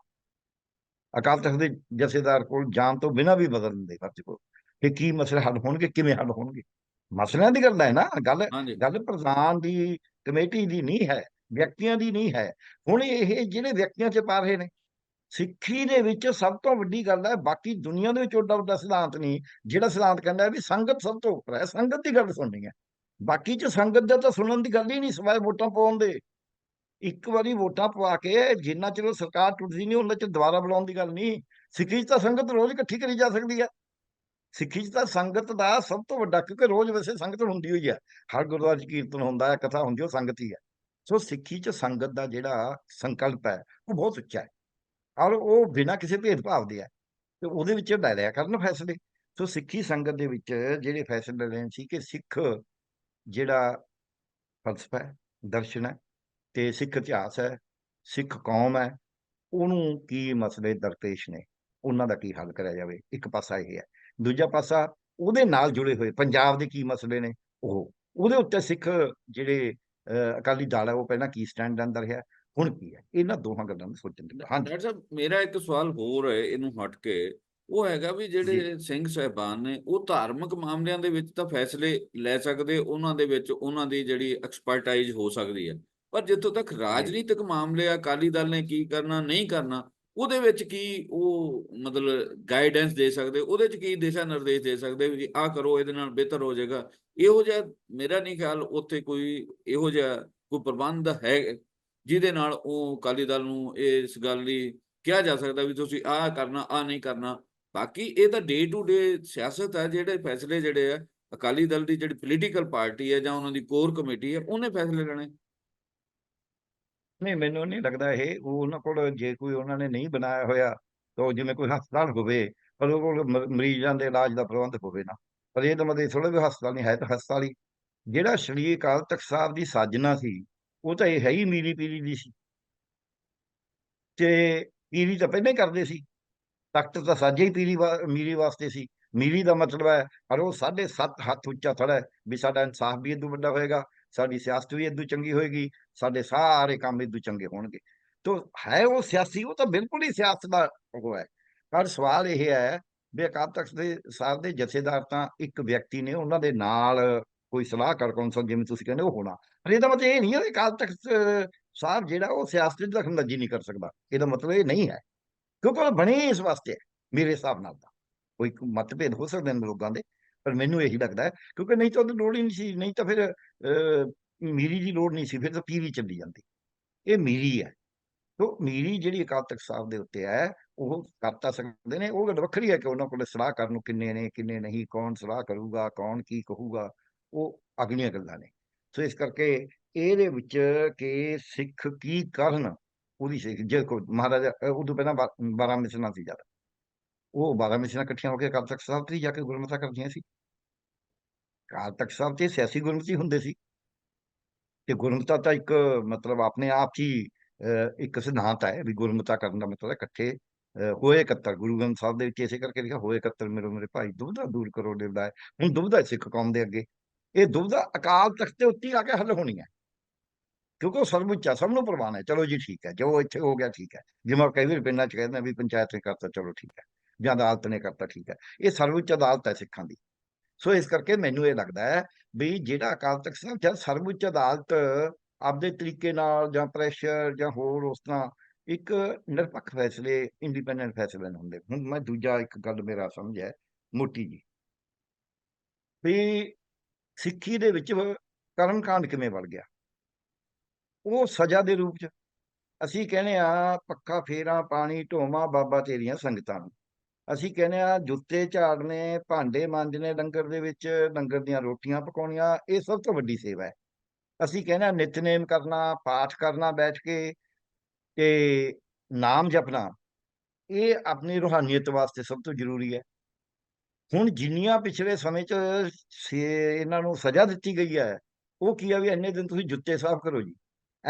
ਅਕਾਲ ਤਖਤ ਦੇ ਜਥੇਦਾਰ ਕੋਲ ਜਾਣ ਤੋਂ ਬਿਨਾਂ ਵੀ ਬਦਲਣ ਦੇ ਵਰਤ ਕੋਲ। ਕਿ ਕੀ ਮਸਲੇ ਹੱਲ ਹੋਣਗੇ ਕਿਵੇਂ ਹੱਲ ਹੋਣਗੇ? ਮਸਲਿਆਂ ਦੀ ਗੱਲ ਹੈ ਨਾ ਗੱਲ ਗੱਲ ਪ੍ਰਧਾਨ ਦੀ ਕਮੇਟੀ ਦੀ ਨਹੀਂ ਹੈ ਵਿਅਕਤੀਆਂ ਦੀ ਨਹੀਂ ਹੈ। ਹੁਣ ਇਹ ਜਿਹੜੇ ਵਿਅਕਤੀਆਂ 'ਚ ਪਾ ਰਹੇ ਨੇ ਸਿੱਖੀ ਦੇ ਵਿੱਚ ਸਭ ਤੋਂ ਵੱਡੀ ਗੱਲ ਹੈ, ਬਾਕੀ ਦੁਨੀਆ ਦੇ ਵਿੱਚ ਓਡਾ ਵੱਡਾ ਸਿਧਾਂਤ ਨਹੀਂ, ਜਿਹੜਾ ਸਿਧਾਂਤ ਕਹਿੰਦਾ ਵੀ ਸੰਗਤ ਸਭ ਤੋਂ ਉੱਪਰ ਹੈ, ਸੰਗਤ ਦੀ ਗੱਲ ਸੁਣਨੀ ਹੈ। ਬਾਕੀ 'ਚ ਸੰਗਤ ਦਾ ਤਾਂ ਸੁਣਨ ਦੀ ਗੱਲ ਹੀ ਨਹੀਂ ਸਿਵਾਏ ਵੋਟਾਂ ਪਾਉਣ ਦੇ। ਇੱਕ ਵਾਰੀ ਵੋਟਾਂ ਪਵਾ ਕੇ ਜਿੰਨਾ ਚਿਰ ਉਹ ਸਰਕਾਰ ਟੁੱਟਦੀ ਨਹੀਂ, ਉਹਨਾਂ ਚ ਦੁਬਾਰਾ ਬੁਲਾਉਣ ਦੀ ਗੱਲ ਨਹੀਂ, ਸਿੱਖੀ 'ਚ ਤਾਂ ਸੰਗਤ ਰੋਜ਼ ਇਕੱਠੀ ਕਰੀ ਜਾ ਸਕਦੀ ਹੈ। ਸਿੱਖੀ 'ਚ ਤਾਂ ਸੰਗਤ ਦਾ ਸਭ ਤੋਂ ਵੱਡਾ, ਕਿਉਂਕਿ ਰੋਜ਼ ਵੈਸੇ ਸੰਗਤ ਹੁੰਦੀ ਹੋਈ ਹੈ, ਹਰ ਗੁਰਦੁਆਰੇ 'ਚ ਕੀਰਤਨ ਹੁੰਦਾ ਹੈ, ਕਥਾ ਹੁੰਦੀ ਉਹ ਸੰਗਤ ਹੀ ਹੈ। ਸੋ ਸਿੱਖੀ 'ਚ ਸੰਗਤ ਦਾ ਜਿਹੜਾ ਸੰਕਲਪ ਹੈ, ਉਹ ਬਹੁਤ ਉੱਚਾ ਹੈ। ਔਰ ਉਹ ਬਿਨਾਂ ਕਿਸੇ ਭੇਦਭਾਵ ਦੇ ਹੈ ਤੇ ਉਹਦੇ ਵਿੱਚ ਲੈ ਲਿਆ ਕਰਨ ਫੈਸਲੇ। ਸੋ ਸਿੱਖੀ ਸੰਗਤ ਦੇ ਵਿੱਚ ਜਿਹੜੇ ਫੈਸਲੇ ਲੈਣ ਸੀ ਕਿ ਸਿੱਖ ਜਿਹੜਾ ਫਲਸਫਾ ਹੈ ਦਰਸ਼ਨ ਹੈ ਤੇ ਸਿੱਖ ਇਤਿਹਾਸ ਹੈ ਸਿੱਖ ਕੌਮ ਹੈ ਉਹਨੂੰ ਕੀ ਮਸਲੇ ਦਰਪੇਸ਼ ਨੇ ਉਹਨਾਂ ਦਾ ਕੀ ਹੱਲ ਕਰਿਆ ਜਾਵੇ ਇੱਕ ਪਾਸਾ ਇਹ ਹੈ। ਦੂਜਾ ਪਾਸਾ ਉਹਦੇ ਨਾਲ ਜੁੜੇ ਹੋਏ ਪੰਜਾਬ ਦੇ ਕੀ ਮਸਲੇ ਨੇ ਉਹ ਉਹਦੇ ਉੱਤੇ ਸਿੱਖ ਜਿਹੜੇ ਅਹ, ਅਕਾਲੀ ਦਲ ਹੈ ਉਹ ਪਹਿਲਾਂ ਕੀ ਸਟੈਂਡ ਲੈਂਦਾ ਰਿਹਾ ਹੁਣ ਕੀ ਹੈ? ਇਹਨਾਂ ਦੋਹਾਂ ਗੱਲਾਂ ਨੂੰ ਸੋਚਣ ਦੀ ਹਾਂਜੀ। ਡਾਕਟਰ ਸਾਹਿਬ ਮੇਰਾ ਇੱਕ ਸਵਾਲ ਹੋਰ ਹੈ ਇਹਨੂੰ ਹਟ ਕੇ। ਉਹ ਹੈਗਾ ਵੀ ਜਿਹੜੇ ਸਿੰਘ ਸਾਹਿਬਾਨ ਨੇ ਉਹ ਧਾਰਮਿਕ ਮਾਮਲਿਆਂ ਦੇ ਵਿੱਚ ਤਾਂ ਫੈਸਲੇ ਲੈ ਸਕਦੇ ਉਹਨਾਂ ਦੇ ਵਿੱਚ ਉਹਨਾਂ ਦੀ ਜਿਹੜੀ ਐਕਸਪਰਟਾਈਜ਼ ਹੋ ਸਕਦੀ ਹੈ। ਪਰ ਜਿੱਥੋਂ ਤੱਕ ਰਾਜਨੀਤਿਕ ਮਾਮਲੇ ਆ ਅਕਾਲੀ ਦਲ ਨੇ ਕੀ ਕਰਨਾ ਨਹੀਂ ਕਰਨਾ ਉਹਦੇ ਵਿੱਚ ਕੀ ਉਹ ਮਤਲਬ ਗਾਈਡੈਂਸ ਦੇ ਸਕਦੇ ਉਹਦੇ ਚ ਕੀ ਦਿਸ਼ਾ ਨਿਰਦੇਸ਼ ਦੇ ਸਕਦੇ ਵੀ ਆਹ ਕਰੋ ਇਹਦੇ ਨਾਲ ਬਿਹਤਰ ਹੋ ਜਾਏਗਾ? ਇਹੋ ਜਿਹਾ ਮੇਰਾ ਨਹੀਂ ਖਿਆਲ ਉੱਥੇ ਕੋਈ ਇਹੋ ਜਿਹਾ ਕੋਈ ਪ੍ਰਬੰਧ ਹੈ ਜਿਹਦੇ ਨਾਲ ਉਹ ਅਕਾਲੀ ਦਲ ਨੂੰ ਇਸ ਗੱਲ ਲਈ ਕਿਹਾ ਜਾ ਸਕਦਾ ਵੀ ਤੁਸੀਂ ਆਹ ਕਰਨਾ, ਆਹ ਨਹੀਂ ਕਰਨਾ। ਬਾਕੀ ਇਹ ਤਾਂ ਡੇ ਟੂ ਡੇ ਸਿਆਸਤ ਹੈ ਜਿਹੜੇ ਫੈਸਲੇ ਜਿਹੜੇ ਆ, ਅਕਾਲੀ ਦਲ ਦੀ ਜਿਹੜੀ ਪੋਲੀਟੀਕਲ ਪਾਰਟੀ ਹੈ ਜਾਂ ਉਹਨਾਂ ਦੀ ਕੋਰ ਕਮੇਟੀ ਹੈ ਉਹਨੇ ਫੈਸਲੇ ਲੈਣੇ। ਨਹੀਂ, ਮੈਨੂੰ ਨਹੀਂ ਲੱਗਦਾ ਇਹ, ਉਹ ਉਹਨਾਂ ਕੋਲ ਜੇ ਕੋਈ ਉਹਨਾਂ ਨੇ ਨਹੀਂ ਬਣਾਇਆ ਹੋਇਆ, ਤਾਂ ਉਹ ਜਿਵੇਂ ਕੋਈ ਹਸਪਤਾਲ ਹੋਵੇ, ਪਰ ਉਹ ਕੋਲ ਮਰੀਜ਼ਾਂ ਦੇ ਇਲਾਜ ਦਾ ਪ੍ਰਬੰਧ ਹੋਵੇ ਨਾ। ਪਰ ਇਹ ਤਾਂ ਮਤਲਬ ਥੋੜਾ ਵੀ ਹਸਪਤਾਲ ਨਹੀਂ, ਹੈ ਤਾਂ ਹਸਪਤਾਲ ਹੀ। ਜਿਹੜਾ ਸ਼੍ਰੀ ਅਕਾਲ ਤਖਤ ਸਾਹਿਬ ਦੀ ਸਾਜਨਾ ਸੀ ਉਹ ਤਾਂ ਇਹ ਹੈ ਹੀ ਮੀਰੀ ਪੀਰੀ ਦੀ ਸੀ। ਤੇ ਪੀਰੀ ਤਾਂ ਪਹਿਲਾਂ ਹੀ ਕਰਦੇ ਸੀ। ਤਖਤ ਤਾਂ ਸਾਜੇ ਹੀ ਪੀਰੀ ਵਾ- ਮੀਰੀ ਵਾਸਤੇ ਸੀ। ਮੀਰੀ ਦਾ ਮਤਲਬ ਹੈ, ਪਰ ਉਹ ਸਾਢੇ ਸੱਤ ਹੱਥ ਉੱਚਾ ਥੜਾ ਹੈ ਵੀ ਸਾਡਾ ਇਨਸਾਫ ਵੀ ਇਦੋਂ ਵੱਡਾ ਹੋਏਗਾ, ਸਾਡੀ ਸਿਆਸਤ ਵੀ ਇਦੋਂ ਚੰਗੀ ਹੋਏਗੀ, ਸਾਡੇ ਸਾਰੇ ਕੰਮ ਇਦੋਂ ਚੰਗੇ ਹੋਣਗੇ। ਤੋ ਹੈ ਉਹ ਸਿਆਸੀ, ਉਹ ਤਾਂ ਬਿਲਕੁਲ ਹੀ ਸਿਆਸਤ ਦਾ ਉਹ ਹੈ। ਪਰ ਸਵਾਲ ਇਹ ਹੈ ਵੀ ਅਕਾਲ ਤਖਤ ਦੇ ਸਾਹਿਬ ਦੇ ਜਥੇਦਾਰ ਤਾਂ ਇੱਕ ਵਿਅਕਤੀ ਨੇ, ਉਹਨਾਂ ਦੇ ਨਾਲ ਕੋਈ ਸਲਾਹਕਾਰ ਕੌਂਸਲ ਜਿਵੇਂ ਤੁਸੀਂ ਕਹਿੰਦੇ ਉਹ ਹੋਣਾ ਪਰ ਇਹਦਾ ਮਤਲਬ ਇਹ ਨਹੀਂ ਹੈ ਕਿ ਅਕਾਲ ਤਖਤ ਸਾਹਿਬ ਜਿਹੜਾ ਉਹ ਸਿਆਸਤ ਦੀ ਦਖਲਅੰਦਾਜ਼ੀ ਨਹੀਂ ਕਰ ਸਕਦਾ ਇਹਦਾ ਮਤਲਬ ਇਹ ਨਹੀਂ ਹੈ ਕਿਉਂਕਿ ਉਹ ਬਣੇ ਇਸ ਵਾਸਤੇ ਮੇਰੇ ਹਿਸਾਬ ਨਾਲ ਤਾਂ ਕੋਈ ਮਤਭੇਦ ਹੋ ਸਕਦੇ ਨੇ ਲੋਕਾਂ ਦੇ ਪਰ ਮੈਨੂੰ ਇਹੀ ਲੱਗਦਾ ਹੈ ਕਿਉਂਕਿ ਨਹੀਂ ਤਾਂ ਉਹਦੀ ਲੋੜ ਹੀ ਨਹੀਂ ਸੀ ਨਹੀਂ ਤਾਂ ਫਿਰ ਮੀਰੀ ਦੀ ਲੋੜ ਨਹੀਂ ਸੀ ਫਿਰ ਤਾਂ ਪੀਰੀ ਚੱਲੀ ਜਾਂਦੀ ਇਹ ਮੀਰੀ ਹੈ ਤੋ ਮੀਰੀ ਜਿਹੜੀ ਅਕਾਲ ਤਖਤ ਸਾਹਿਬ ਦੇ ਉੱਤੇ ਹੈ ਉਹ ਕਰਤਾ ਸਕਦੇ ਨੇ ਉਹ ਗੱਲ ਵੱਖਰੀ ਹੈ ਕਿ ਉਹਨਾਂ ਕੋਲ ਸਲਾਹ ਕਰਨ ਨੂੰ ਕਿੰਨੇ ਨੇ ਕਿੰਨੇ ਨਹੀਂ ਕੌਣ ਸਲਾਹ ਕਰੂਗਾ ਕੌਣ ਕੀ ਕਹੂਗਾ ਉਹ ਅਗਲੀਆਂ ਗੱਲਾਂ ਨੇ। ਸੋ ਇਸ ਕਰਕੇ ਇਹਦੇ ਵਿੱਚ ਕਿ ਸਿੱਖ ਕੀ ਕਰਨ ਉਹਦੀ ਸਿੱਖ ਜੇ ਕੋ ਮਹਾਰਾਜਾ ਅਹ ਉਦੋਂ ਪਹਿਲਾਂ 12 ਮਿਸਲਾਂ ਸੀ ਜ਼ਿਆਦਾ। ਉਹ 12 ਮਿਸਲਾਂ ਇਕੱਠੀਆਂ ਹੋ ਕੇ ਅਕਾਲ ਤਖਤ ਸਾਹਿਬ ਤੇ ਜਾ ਕੇ ਗੁਰਮਤਾ ਕਰਦੀਆਂ ਸੀ। ਅਕਾਲ ਤਖਤ ਸਾਹਿਬ ਤੇ ਸਿਆਸੀ ਗੁਰਮਤੀ ਹੁੰਦੇ ਸੀ। ਤੇ ਗੁਰਮਤਾ ਤਾਂ ਇੱਕ ਮਤਲਬ ਆਪਣੇ ਆਪ 'ਚ ਹੀ ਅਹ, ਇੱਕ ਸਿਧਾਂਤ ਹੈ ਵੀ ਗੁਰਮਤਾ ਕਰਨ ਦਾ ਮਤਲਬ ਹੈ ਇਕੱਠੇ ਅਹ, ਹੋਏ ਇਕੱਤਰ। ਗੁਰੂ ਗ੍ਰੰਥ ਸਾਹਿਬ ਦੇ ਵਿੱਚ ਇਸੇ ਕਰਕੇ ਲਿਖਿਆ ਹੋਏ ਇਕੱਤਰ ਮੇਰੇ ਮੇਰੇ ਭਾਈ ਦੁਬਦਾ ਦੂਰ ਕਰੋ ਦਿਵਦਾ ਹੈ। ਹੁਣ ਦੁਬਦਾ ਹੈ ਸਿੱਖ ਕੌਮ ਦੇ ਅੱਗੇ। ਇਹ ਦੁਬਦਾ ਅਕਾਲ ਤਖਤ ਤੇ ਉੱਤੇ ਆ ਕੇ ਹੱਲ ਹੋਣੀ ਹੈ। ਕਿਉਂਕਿ ਉਹ ਸਰਵਉੱਚ ਆ ਸਭ ਨੂੰ ਪ੍ਰਵਾਨ ਹੈ। ਚਲੋ ਜੀ ਠੀਕ ਹੈ, ਜੋ ਇੱਥੇ ਹੋ ਗਿਆ ਠੀਕ ਹੈ। ਜਿਵੇਂ ਕਈ ਵਾਰ ਪਿੰਡਾਂ 'ਚ ਕਹਿੰਦੇ ਆ ਵੀ ਪੰਚਾਇਤ ਨੇ ਕਰਤਾ, ਚਲੋ ਠੀਕ ਹੈ। ਜਾਂ ਅਦਾਲਤ ਨੇ ਕਰਤਾ, ਠੀਕ ਹੈ। ਇਹ ਸਰਵਉੱਚ ਅਦਾਲਤ ਹੈ ਸਿੱਖਾਂ ਦੀ। ਸੋ ਇਸ ਕਰਕੇ ਮੈਨੂੰ ਇਹ ਲੱਗਦਾ ਹੈ ਵੀ ਜਿਹੜਾ ਅਕਾਲ ਤਖਤ ਸਾਹਿਬ ਜਦ ਸਰਵਉੱਚ ਅਦਾਲਤ ਆਪਦੇ ਤਰੀਕੇ ਨਾਲ ਜਾਂ ਪ੍ਰੈਸ਼ਰ ਜਾਂ ਹੋਰ ਉਸ ਤਰ੍ਹਾਂ ਇੱਕ ਨਿਰਪੱਖ ਫੈਸਲੇ ਇੰਡੀਪੈਂਡੈਂਟ ਫੈਸਲੇ ਨਹੀਂ ਹੁੰਦੇ। ਹੁਣ ਮੈਂ ਦੂਜਾ ਇੱਕ ਗੱਲ ਮੇਰਾ ਸਮਝ ਹੈ, ਮੋਟੀ ਜੀ। ਵੀ ਸਿੱਖੀ ਦੇ ਵਿੱਚ ਕਰਮ ਕਾਂਡ ਕਿਵੇਂ ਵੜ ਗਿਆ? ਉਹ ਸਜ਼ਾ ਦੇ ਰੂਪ ਚ ਅਸੀਂ ਕਹਿੰਦੇ ਆ ਪੱਖਾ ਫੇਰਾ, ਪਾਣੀ ਢੋਵਾ, ਬਾਬਾ ਤੇਰੀਆਂ ਸੰਗਤਾਂ ਨੂੰ। ਅਸੀਂ ਕਹਿੰਦੇ ਆ ਜੁੱਤੇ ਝਾੜਨੇ, ਭਾਂਡੇ ਮਾਂਜਣੇ, ਲੰਗਰ ਦੇ ਵਿੱਚ ਲੰਗਰ ਦੀਆਂ ਰੋਟੀਆਂ ਪਕਾਉਣੀਆਂ, ਇਹ ਸਭ ਤੋਂ ਵੱਡੀ ਸੇਵਾ ਹੈ। ਅਸੀਂ ਕਹਿੰਦੇ ਆ ਨਿਤਨੇਮ ਕਰਨਾ, ਪਾਠ ਕਰਨਾ ਬੈਠ ਕੇ ਤੇ ਨਾਮ ਜਪਣਾ, ਇਹ ਆਪਣੀ ਰੂਹਾਨੀਅਤ ਵਾਸਤੇ ਸਭ ਤੋਂ ਜ਼ਰੂਰੀ ਹੈ। ਹੁਣ ਜਿੰਨੀਆਂ ਪਿਛਲੇ ਸਮੇਂ 'ਚ ਸੇ- ਇਹਨਾਂ ਨੂੰ ਸਜ਼ਾ ਦਿੱਤੀ ਗਈ ਹੈ, ਉਹ ਕੀ ਆ ਵੀ ਇੰਨੇ ਦਿਨ ਤੁਸੀਂ ਜੁੱਤੇ ਸਾਫ਼ ਕਰੋ ਜੀ,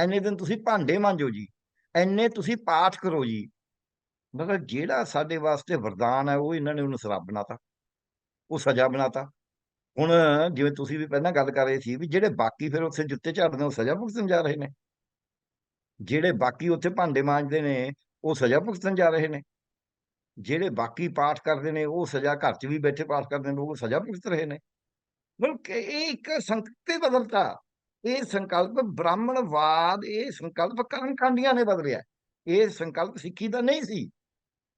ਇੰਨੇ ਦਿਨ ਤੁਸੀਂ ਭਾਂਡੇ ਮਾਂਜੋ ਜੀ, ਇੰਨੇ ਤੁਸੀਂ ਪਾਠ ਕਰੋ ਜੀ। ਮਤਲਬ ਜਿਹੜਾ ਸਾਡੇ ਵਾਸਤੇ ਵਰਦਾਨ ਹੈ, ਉਹ ਇਹਨਾਂ ਨੇ ਉਹਨੂੰ ਸ਼ਰਾਪ ਬਣਾਤਾ, ਉਹ ਸਜ਼ਾ ਬਣਾਤਾ। ਹੁਣ ਜਿਵੇਂ ਤੁਸੀਂ ਵੀ ਪਹਿਲਾਂ ਗੱਲ ਕਰ ਰਹੇ ਸੀ ਵੀ ਜਿਹੜੇ ਬਾਕੀ ਫਿਰ ਉੱਥੇ ਜੁੱਤੇ ਝਾੜਦੇ ਉਹ ਸਜ਼ਾ ਭੁਗਤਣ ਜਾ ਰਹੇ ਨੇ। ਜਿਹੜੇ ਬਾਕੀ ਉੱਥੇ ਭਾਂਡੇ ਮਾਂਜਦੇ ਨੇ, ਉਹ ਸਜ਼ਾ ਭੁਗਤਣ ਜਾ ਰਹੇ ਨੇ। ਜਿਹੜੇ ਬਾਕੀ ਪਾਠ ਕਰਦੇ ਨੇ, ਉਹ ਸਜ਼ਾ ਘਰ 'ਚ ਵੀ ਬੈਠੇ ਪਾਠ ਕਰਦੇ ਨੇ ਉਹ ਸਜ਼ਾ ਭੁਗਤ ਰਹੇ ਨੇ। ਮਤਲਬ ਇਹ ਇੱਕ ਸੰਕਲਪ ਬਦਲਤਾ। ਇਹ ਸੰਕਲਪ ਬ੍ਰਾਹਮਣਵਾਦ, ਇਹ ਸੰਕਲਪ ਕਰਮਕਾਂਡੀਆਂ ਨੇ ਬਦਲਿਆ। ਇਹ ਸੰਕਲਪ ਸਿੱਖੀ ਦਾ ਨਹੀਂ ਸੀ।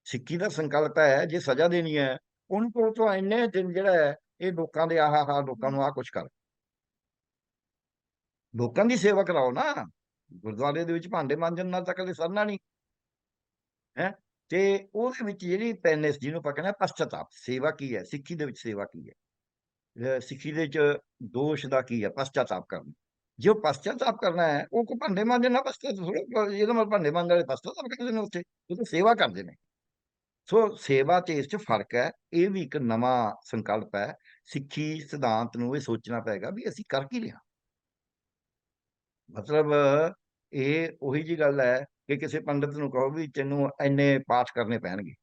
ਸਿੱਖੀ ਦਾ ਸੰਕਲਪ ਹੈ, ਜੇ ਸਜ਼ਾ ਦੇਣੀ ਹੈ, ਉਹਨਾਂ ਕੋਲ ਤੋਂ ਇੰਨੇ ਦਿਨ ਜਿਹੜਾ ਹੈ, ਇਹ ਲੋਕਾਂ ਦੇ ਆਹਾ ਹਾ ਲੋਕਾਂ ਨੂੰ ਆ ਕੁਛ ਕਰ। ਲੋਕਾਂ ਦੀ ਸੇਵਾ ਕਰਾਓ ਨਾ। ਗੁਰਦੁਆਰੇ ਦੇ ਵਿੱਚ ਭਾਂਡੇ ਮਾਂਜਣ ਨਾਲ ਤਾਂ ਕਦੇ ਸਰਨਾ ਨਹੀਂ। ਹੈ? ਤੇ ਉਹਦੇ ਵਿੱਚ ਜਿਹੜੀ ਪੈਨੈਸ ਜਿਹਨੂੰ ਆਪਾਂ ਕਹਿੰਦੇ ਪਸ਼ਚਾਤਾਪ ਸੇਵਾ ਕੀ ਹੈ? ਸਿੱਖੀ ਦੇ ਵਿੱਚ ਸੇਵਾ ਕੀ ਹੈ? ਸਿੱਖੀ ਦੇ ਵਿੱਚ ਦੋਸ਼ ਦਾ ਕੀ ਹੈ? ਪਸ਼ਚਾਤਾਪ ਕਰਨਾ। ਜੇ ਉਹ ਪਸ਼ਚਾਤਾਪ ਕਰਨਾ ਹੈ, ਉਹ ਕੋ ਭਾਂਡੇ ਮਾਂਜਣ ਨਾਲ ਪਸ਼ਚਾਤਾਪ ਥੋੜਾ ਮਤਲਬ ਭਾਂਡੇ ਮਾਂਜਣ ਵਾਲੇ ਪਸ਼ਚਾਤਾਪ ਕਰਦੇ ਨੇ ਉੱਥੇ, ਉਹ ਤਾਂ ਸੇਵਾ ਕਰਦੇ ਨੇ। ਸੋ ਸੇਵਾ ਤੇ ਇਸ 'ਚ ਫ਼ਰਕ ਹੈ, ਇਹ ਵੀ ਇੱਕ ਨਵਾਂ ਸੰਕਲਪ ਹੈ, ਸਿੱਖੀ ਸਿਧਾਂਤ ਨੂੰ ਇਹ ਸੋਚਣਾ ਪਏਗਾ ਵੀ ਅਸੀਂ ਕਰ ਕੀ ਰਿਹਾ ਮਤਲਬ ਇਹ ਉਹੀ ਜੀ ਗੱਲ ਹੈ ਕਿ ਕਿਸੇ ਪੰਡਤ ਨੂੰ ਕਹੋ ਵੀ ਤੈਨੂੰ ਇੰਨੇ ਪਾਠ ਕਰਨੇ ਪੈਣਗੇ।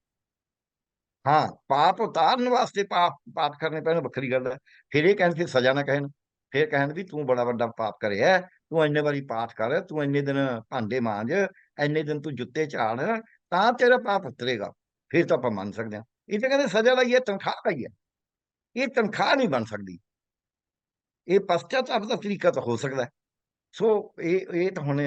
ਹਾਂ, ਪਾਪ ਉਤਾਰਨ ਵਾਸਤੇ ਪਾਪ, ਪਾਠ ਕਰਨੇ ਪੈਣ, ਵੱਖਰੀ ਗੱਲ ਹੈ। ਫਿਰ ਇਹ ਕਹਿਣ ਫਿਰ ਸਜ਼ਾ ਨਾ ਕਹਿਣ। ਫਿਰ ਕਹਿਣ ਵੀ ਤੂੰ ਬੜਾ ਵੱਡਾ ਪਾਪ ਕਰਿਆ ਤੂੰ ਇੰਨੇ ਵਾਰੀ ਪਾਠ ਕਰ, ਤੂੰ ਇੰਨੇ ਦਿਨ ਭਾਂਡੇ ਮਾਂਜ, ਇੰਨੇ ਦਿਨ ਤੂੰ ਜੁੱਤੇ ਝਾੜ, ਤਾਂ ਤੇਰਾ ਪਾਪ ਉਤਰੇਗਾ। ਫਿਰ ਤਾਂ ਆਪਾਂ ਮੰਨ ਸਕਦੇ ਹਾਂ। ਇਹ ਤਾਂ ਕਹਿੰਦੇ ਸਜ਼ਾ ਲਈ ਹੈ ਤਨਖਾਹ ਲਈ ਹੈ ਇਹ ਤਨਖਾਹ ਨਹੀਂ ਬਣ ਸਕਦੀ। ਇਹ ਪਸ਼ਚਾਤਾਪ ਦਾ ਤਰੀਕਾ ਤਾਂ ਹੋ ਸਕਦਾ ਸੋ ਇਹ ਇਹ ਤਾਂ ਹੁਣ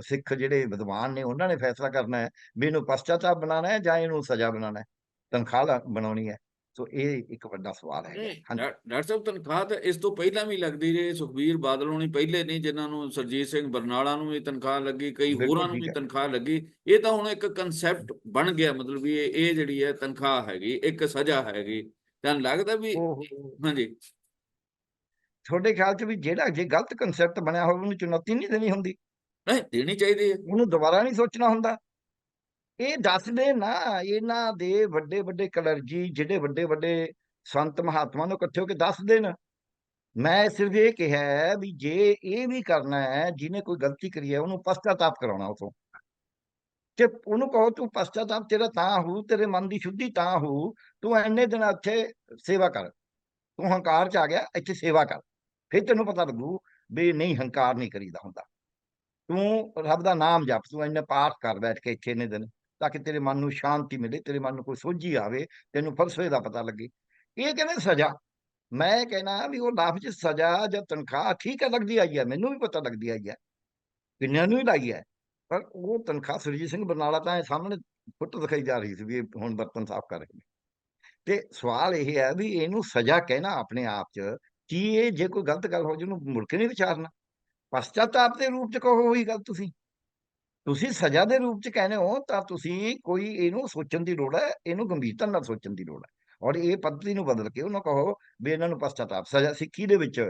ਸਿੱਖ ਜਿਹੜੇ ਵਿਦਵਾਨ ਨੇ ਉਹਨਾਂ ਨੇ ਫੈਸਲਾ ਕਰਨਾ ਹੈ ਵੀ ਇਹਨੂੰ ਪਸ਼ਚਾਤਾਪ ਬਣਾਉਣਾ ਹੈ ਜਾਂ ਇਹਨੂੰ ਸਜ਼ਾ ਬਣਾਉਣਾ ਹੈ। ਤਨਖਾਹ ਬਣਾਉਣੀ ਹੈ। ਸੋ ਇਹ ਇੱਕ ਵੱਡਾ ਸਵਾਲ ਹੈ ਡਾਕਟਰ ਸਾਹਿਬ ਤਨਖਾਹ ਤਾਂ ਇਸ ਤੋਂ ਪਹਿਲਾਂ ਵੀ ਲੱਗਦੀ ਰਹੀ ਸੁਖਬੀਰ ਬਾਦਲ ਹੋਣੀ ਪਹਿਲੇ ਨਹੀਂ ਜਿਨ੍ਹਾਂ ਨੂੰ ਸਰਜੀਤ ਸਿੰਘ ਬਰਨਾਲਾ ਨੂੰ ਵੀ ਤਨਖਾਹ ਲੱਗੀ ਕਈ ਹੋਰਾਂ ਨੂੰ ਵੀ। ਤਨਖਾਹ ਲੱਗੀ। ਇਹ ਤਾਂ ਹੁਣ ਇੱਕ ਕਨਸੈਪਟ ਬਣ ਗਿਆ ਮਤਲਬ ਵੀ ਇਹ ਇਹ ਜਿਹੜੀ ਹੈ ਤਨਖਾਹ ਹੈਗੀ ਇੱਕ ਸਜ਼ਾ ਹੈਗੀ। ਤਾਂ ਲੱਗਦਾ ਵੀ ਹਾਂਜੀ। ਤੁਹਾਡੇ ਖਿਆਲ 'ਚ ਵੀ ਜਿਹੜਾ ਜੇ ਗਲਤ ਕਨਸੈਪਟ ਬਣਿਆ ਹੋਵੇ ਉਹਨੂੰ ਚੁਣੌਤੀ ਨਹੀਂ ਦੇਣੀ ਹੁੰਦੀ? ਨਹੀਂ ਦੇਣੀ ਚਾਹੀਦੀ ਹੈ। ਉਹਨੂੰ ਦੁਬਾਰਾ ਨਹੀਂ ਸੋਚਣਾ ਹੁੰਦਾ। ਇਹ ਦੱਸਦੇ ਨਾ ਇਹਨਾਂ ਦੇ ਵੱਡੇ ਵੱਡੇ ਕਲਰਜੀ ਜਿਹੜੇ ਵੱਡੇ ਵੱਡੇ ਸੰਤ ਮਹਾਤਮਾ ਨੂੰ ਇਕੱਠੇ ਹੋ ਕੇ ਦੱਸ ਦੇਣ। ਮੈਂ ਸਿਰਫ ਇਹ ਕਿਹਾ ਹੈ ਵੀ ਜੇ ਇਹ ਵੀ ਕਰਨਾ ਹੈ ਜਿਹਨੇ ਕੋਈ ਗਲਤੀ ਕਰੀ ਹੈ ਉਹਨੂੰ ਪਛਤਾਤਾਪ ਕਰਾਉਣਾ ਉਥੋਂ। ਤੇ ਉਹਨੂੰ ਕਹੋ ਤੂੰ ਪਛਤਾਤਾਪ ਤੇਰਾ ਤਾਂ ਹੋ ਤੇਰੇ ਮਨ ਦੀ ਸ਼ੁੱਧੀ ਤਾਂ ਹੋ ਤੂੰ ਇੰਨੇ ਦਿਨ ਇੱਥੇ ਸੇਵਾ ਕਰ। ਤੂੰ ਹੰਕਾਰ ਚ ਆ ਗਿਆ ਇੱਥੇ ਸੇਵਾ ਕਰ। ਫਿਰ ਤੈਨੂੰ ਪਤਾ ਲੱਗੂ ਵੀ ਨਹੀਂ ਹੰਕਾਰ ਨਹੀਂ ਕਰੀਦਾ ਹੁੰਦਾ। ਤੂੰ ਰੱਬ ਦਾ ਨਾਮ ਜਪ, ਤੂੰ ਇੰਨੇ ਪਾਠ ਕਰ ਬੈਠ ਕੇ ਇੱਥੇ ਇੰਨੇ ਦਿਨ, ਤਾਂ ਕਿ ਤੇਰੇ ਮਨ ਨੂੰ ਸ਼ਾਂਤੀ ਮਿਲੇ, ਤੇਰੇ ਮਨ ਨੂੰ ਕੋਈ ਸੋਝੀ ਆਵੇ, ਤੈਨੂੰ ਫਲਸਫੇ ਦਾ ਪਤਾ ਲੱਗੇ। ਇਹ ਕਹਿੰਦੇ ਸਜ਼ਾ। ਮੈਂ ਕਹਿਣਾ ਵੀ ਉਹ ਲਫ਼ਜ਼ ਸਜ਼ਾ ਜਾਂ ਤਨਖਾਹ ਠੀਕ ਹੈ, ਲੱਗਦੀ ਆਈ ਹੈ, ਮੈਨੂੰ ਵੀ ਪਤਾ ਲੱਗਦੀ ਆਈ ਹੈ। ਕਿੰਨਿਆਂ ਨੂੰ ਹੀ ਲਾਈ ਹੈ। ਪਰ ਉਹ ਤਨਖਾਹ ਸੁਰਜੀਤ ਸਿੰਘ ਬਰਨਾਲਾ ਤਾਂ ਇਹ ਸਾਹਮਣੇ ਫੁੱਟ ਦਿਖਾਈ ਜਾ ਰਹੀ ਸੀ ਵੀ ਹੁਣ ਬਰਤਨ ਸਾਫ਼ ਕਰ ਰਹੇ ਨੇ। ਤੇ ਸਵਾਲ ਇਹ ਹੈ ਵੀ ਇਹਨੂੰ ਸਜ਼ਾ ਕਹਿਣਾ ਆਪਣੇ ਆਪ 'ਚ ਕੀ ਇਹ ਜੇ ਕੋਈ ਗਲਤ ਗੱਲ ਹੋ ਜੇ ਉਹਨੂੰ ਮੁੜ ਕੇ ਨਹੀਂ ਵਿਚਾਰਨਾ? ਪਛਤਾਤਾਪ ਦੇ ਰੂਪ 'ਚ ਕਹੋ ਉਹੀ ਗੱਲ ਤੁਸੀਂ। ਤੁਸੀਂ ਸਜ਼ਾ ਦੇ ਰੂਪ 'ਚ ਕਹਿੰਦੇ ਹੋ ਤਾਂ ਤੁਸੀਂ ਕੋਈ ਇਹਨੂੰ ਸੋਚਣ ਦੀ ਲੋੜ ਹੈ ਇਹਨੂੰ ਗੰਭੀਰਤਾ ਨਾਲ ਸੋਚਣ ਦੀ ਲੋੜ ਹੈ। ਔਰ ਇਹ ਪੱਧਤੀ ਨੂੰ ਬਦਲ ਕੇ ਉਹਨੂੰ ਕਹੋ ਵੀ ਇਹਨਾਂ ਨੂੰ ਪਛਤਾਤਾਪ ਸਜ਼ਾ ਸਿੱਖੀ ਦੇ ਵਿੱਚ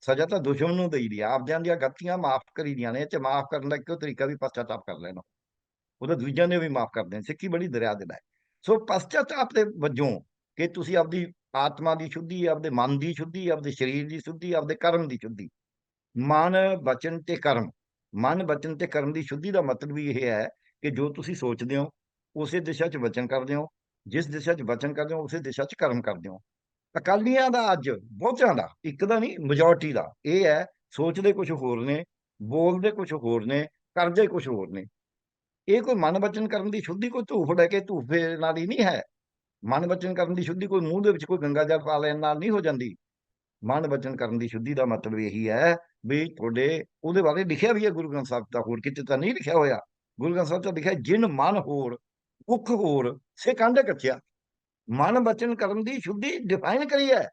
ਸਜ਼ਾ ਤਾਂ ਦੁਸ਼ਮਣ ਨੂੰ ਦੇਈ ਦੀ ਆ, ਆਪਦਿਆਂ ਦੀਆਂ ਗਲਤੀਆਂ ਮਾਫ ਕਰੀ ਦੀਆਂ ਨੇ ਤੇ ਮਾਫ ਕਰਨ ਦਾ ਇੱਕੋ ਤਰੀਕਾ ਵੀ ਪਛਤਾਤਾਪ ਕਰ ਲੈਣਾ। ਉਹਦਾ ਦੂਜਿਆਂ ਨੇ ਵੀ ਮਾਫ ਕਰਦੇ ਨੇ ਸਿੱਖੀ ਬੜੀ ਦਰਿਆ ਦੇ ਹੈ ਸੋ ਪਛਤਾਤਾਪ ਦੇ ਵਜੋਂ ਕਿ ਤੁਸੀਂ ਆਪਦੀ ਆਤਮਾ ਦੀ ਸ਼ੁੱਧੀ, ਆਪਦੇ ਮਨ ਦੀ ਸ਼ੁੱਧੀ, ਆਪਦੇ ਸਰੀਰ ਦੀ ਸ਼ੁੱਧੀ, ਆਪਦੇ ਕਰਮ ਦੀ ਸ਼ੁੱਧੀ। ਮਨ ਬਚਨ ਤੇ ਕਰਮ। ਮਨ ਬਚਨ ਤੇ ਕਰਮ ਦੀ ਸ਼ੁੱਧੀ ਦਾ ਮਤਲਬ ਵੀ ਇਹ ਹੈ ਕਿ ਜੋ ਤੁਸੀਂ ਸੋਚਦੇ ਹੋ, ਉਸੇ ਦਿਸ਼ਾ 'ਚ ਵਚਨ ਕਰਦੇ ਹੋ। ਜਿਸ ਦਿਸ਼ਾ 'ਚ ਵਚਨ ਕਰਦੇ ਹੋ, ਉਸੇ ਦਿਸ਼ਾ 'ਚ ਕਰਮ ਕਰਦੇ ਹੋ। ਅਕਾਲੀਆਂ ਦਾ ਅੱਜ ਬਹੁਤਿਆਂ ਦਾ, ਇੱਕ ਦਾ ਨਹੀਂ ਮੈਜੋਰਟੀ ਦਾ। ਇਹ ਹੈ, ਸੋਚਦੇ ਕੁਝ ਹੋਰ ਨੇ, ਬੋਲਦੇ ਕੁਝ ਹੋਰ ਨੇ, ਕਰਦੇ ਕੁਝ ਹੋਰ ਨੇ। ਇਹ ਕੋਈ ਮਨ ਬਚਨ ਕਰਨ ਦੀ ਸ਼ੁੱਧੀ, ਕੋਈ ਧੂਫ ਲੈ ਕੇ ਧੂਫੇ ਨਾਲ ਹੀ ਨਹੀਂ ਹੈ। ਮਨ ਬਚਨ ਕਰਨ ਦੀ ਸ਼ੁੱਧੀ, ਕੋਈ ਮੂੰਹ ਦੇ ਵਿੱਚ ਕੋਈ ਗੰਗਾ ਜਲ ਪਾ ਲੈਣ ਨਾਲ ਨਹੀਂ ਹੋ ਜਾਂਦੀ। ਮਨ ਬਚਨ ਕਰਨ ਦੀ ਸ਼ੁੱਧੀ ਦਾ ਮਤਲਬ ਇਹੀ ਹੈ ਵੀ ਤੁਹਾਡੇ, ਉਹਦੇ ਬਾਰੇ ਲਿਖਿਆ ਵੀ ਹੈ ਗੁਰੂ ਗ੍ਰੰਥ ਸਾਹਿਬ ਦਾ ਹੋਰ ਕਿਤੇ ਤਾਂ ਨਹੀਂ ਲਿਖਿਆ ਹੋਇਆ। ਗੁਰੂ ਗ੍ਰੰਥ ਸਾਹਿਬ 'ਚ ਲਿਖਿਆ, ਜਿਨ ਮਨ ਹੋਰ ਉਖ ਹੋਰ, ਸੇ ਕੰਡ ਕੱਚਿਆ। ਮਨ ਬਚਨ ਕਰਨ ਦੀ ਸ਼ੁੱਧੀ ਡਿਫਾਈਨ ਕਰੀ ਹੈ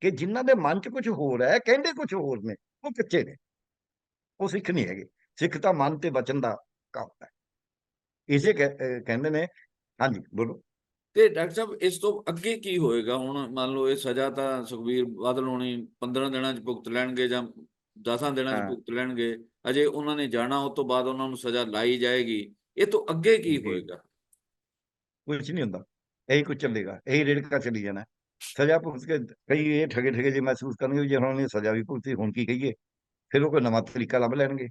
ਕਿ ਜਿਨ੍ਹਾਂ ਦੇ ਮਨ 'ਚ ਕੁਝ ਹੋਰ ਹੈ, ਕਹਿੰਦੇ ਕੁਝ ਹੋਰ ਨੇ, ਉਹ ਕੱਚੇ ਨੇ। ਉਹ ਸਿੱਖ ਨਹੀਂ ਹੈਗੇ। ਸਿੱਖ ਤਾਂ ਮਨ ਤੇ ਬਚਨ ਦਾ ਕੰਮ ਹੈ। ਇਸੇ ਕਹਿ- ਕਹਿੰਦੇ ਨੇ, ਹਾਂਜੀ, ਬੋਲੋ। ਤੇ ਡਾਕਟਰ ਸਾਹਿਬ ਇਸ ਤੋਂ ਅੱਗੇ ਕੀ ਹੋਏਗਾ? ਹੁਣ ਮੰਨ ਲਓ ਇਹ ਸਜ਼ਾ ਤਾਂ ਸੁਖਬੀਰ ਬਾਦਲ ਹੋਣੀ 15 ਦਿਨਾਂ 'ਚ ਭੁਗਤ ਲੈਣਗੇ ਜਾਂ 10 ਦਿਨਾਂ 'ਚ। ਭੁਗਤ ਲੈਣਗੇ ਅਜੇ ਉਹਨਾਂ ਨੇ ਜਾਣਾ ਉਸ ਤੋਂ ਬਾਅਦ ਉਹਨਾਂ ਨੂੰ ਸਜ਼ਾ ਲਾਈ ਜਾਏਗੀ। ਇਹ ਤੋਂ ਅੱਗੇ ਕੀ ਜੀ। ਹੋਏਗਾ? ਕੁਝ ਨਹੀਂ ਹੁੰਦਾ। ਇਹੀ ਕੁਝ ਚੱਲੇਗਾ। ਇਹੀ ਰੇੜਕਾ ਚੱਲੀ ਜਾਣਾ। ਸਜ਼ਾ ਭੁਗਤ ਕੇ ਕਈ ਇਹ ਠਗੇ ਠਗੇ ਜੇ ਮਹਿਸੂਸ ਕਰਨਗੇ ਜੇ ਉਹਨੇ ਸਜ਼ਾ ਵੀ ਭੁਗਤੀ ਹੁਣ ਕੀ ਕਹੀਏ? ਫਿਰ ਉਹ ਕੋਈ ਨਵਾਂ ਤਰੀਕਾ ਲੱਭ ਲੈਣਗੇ।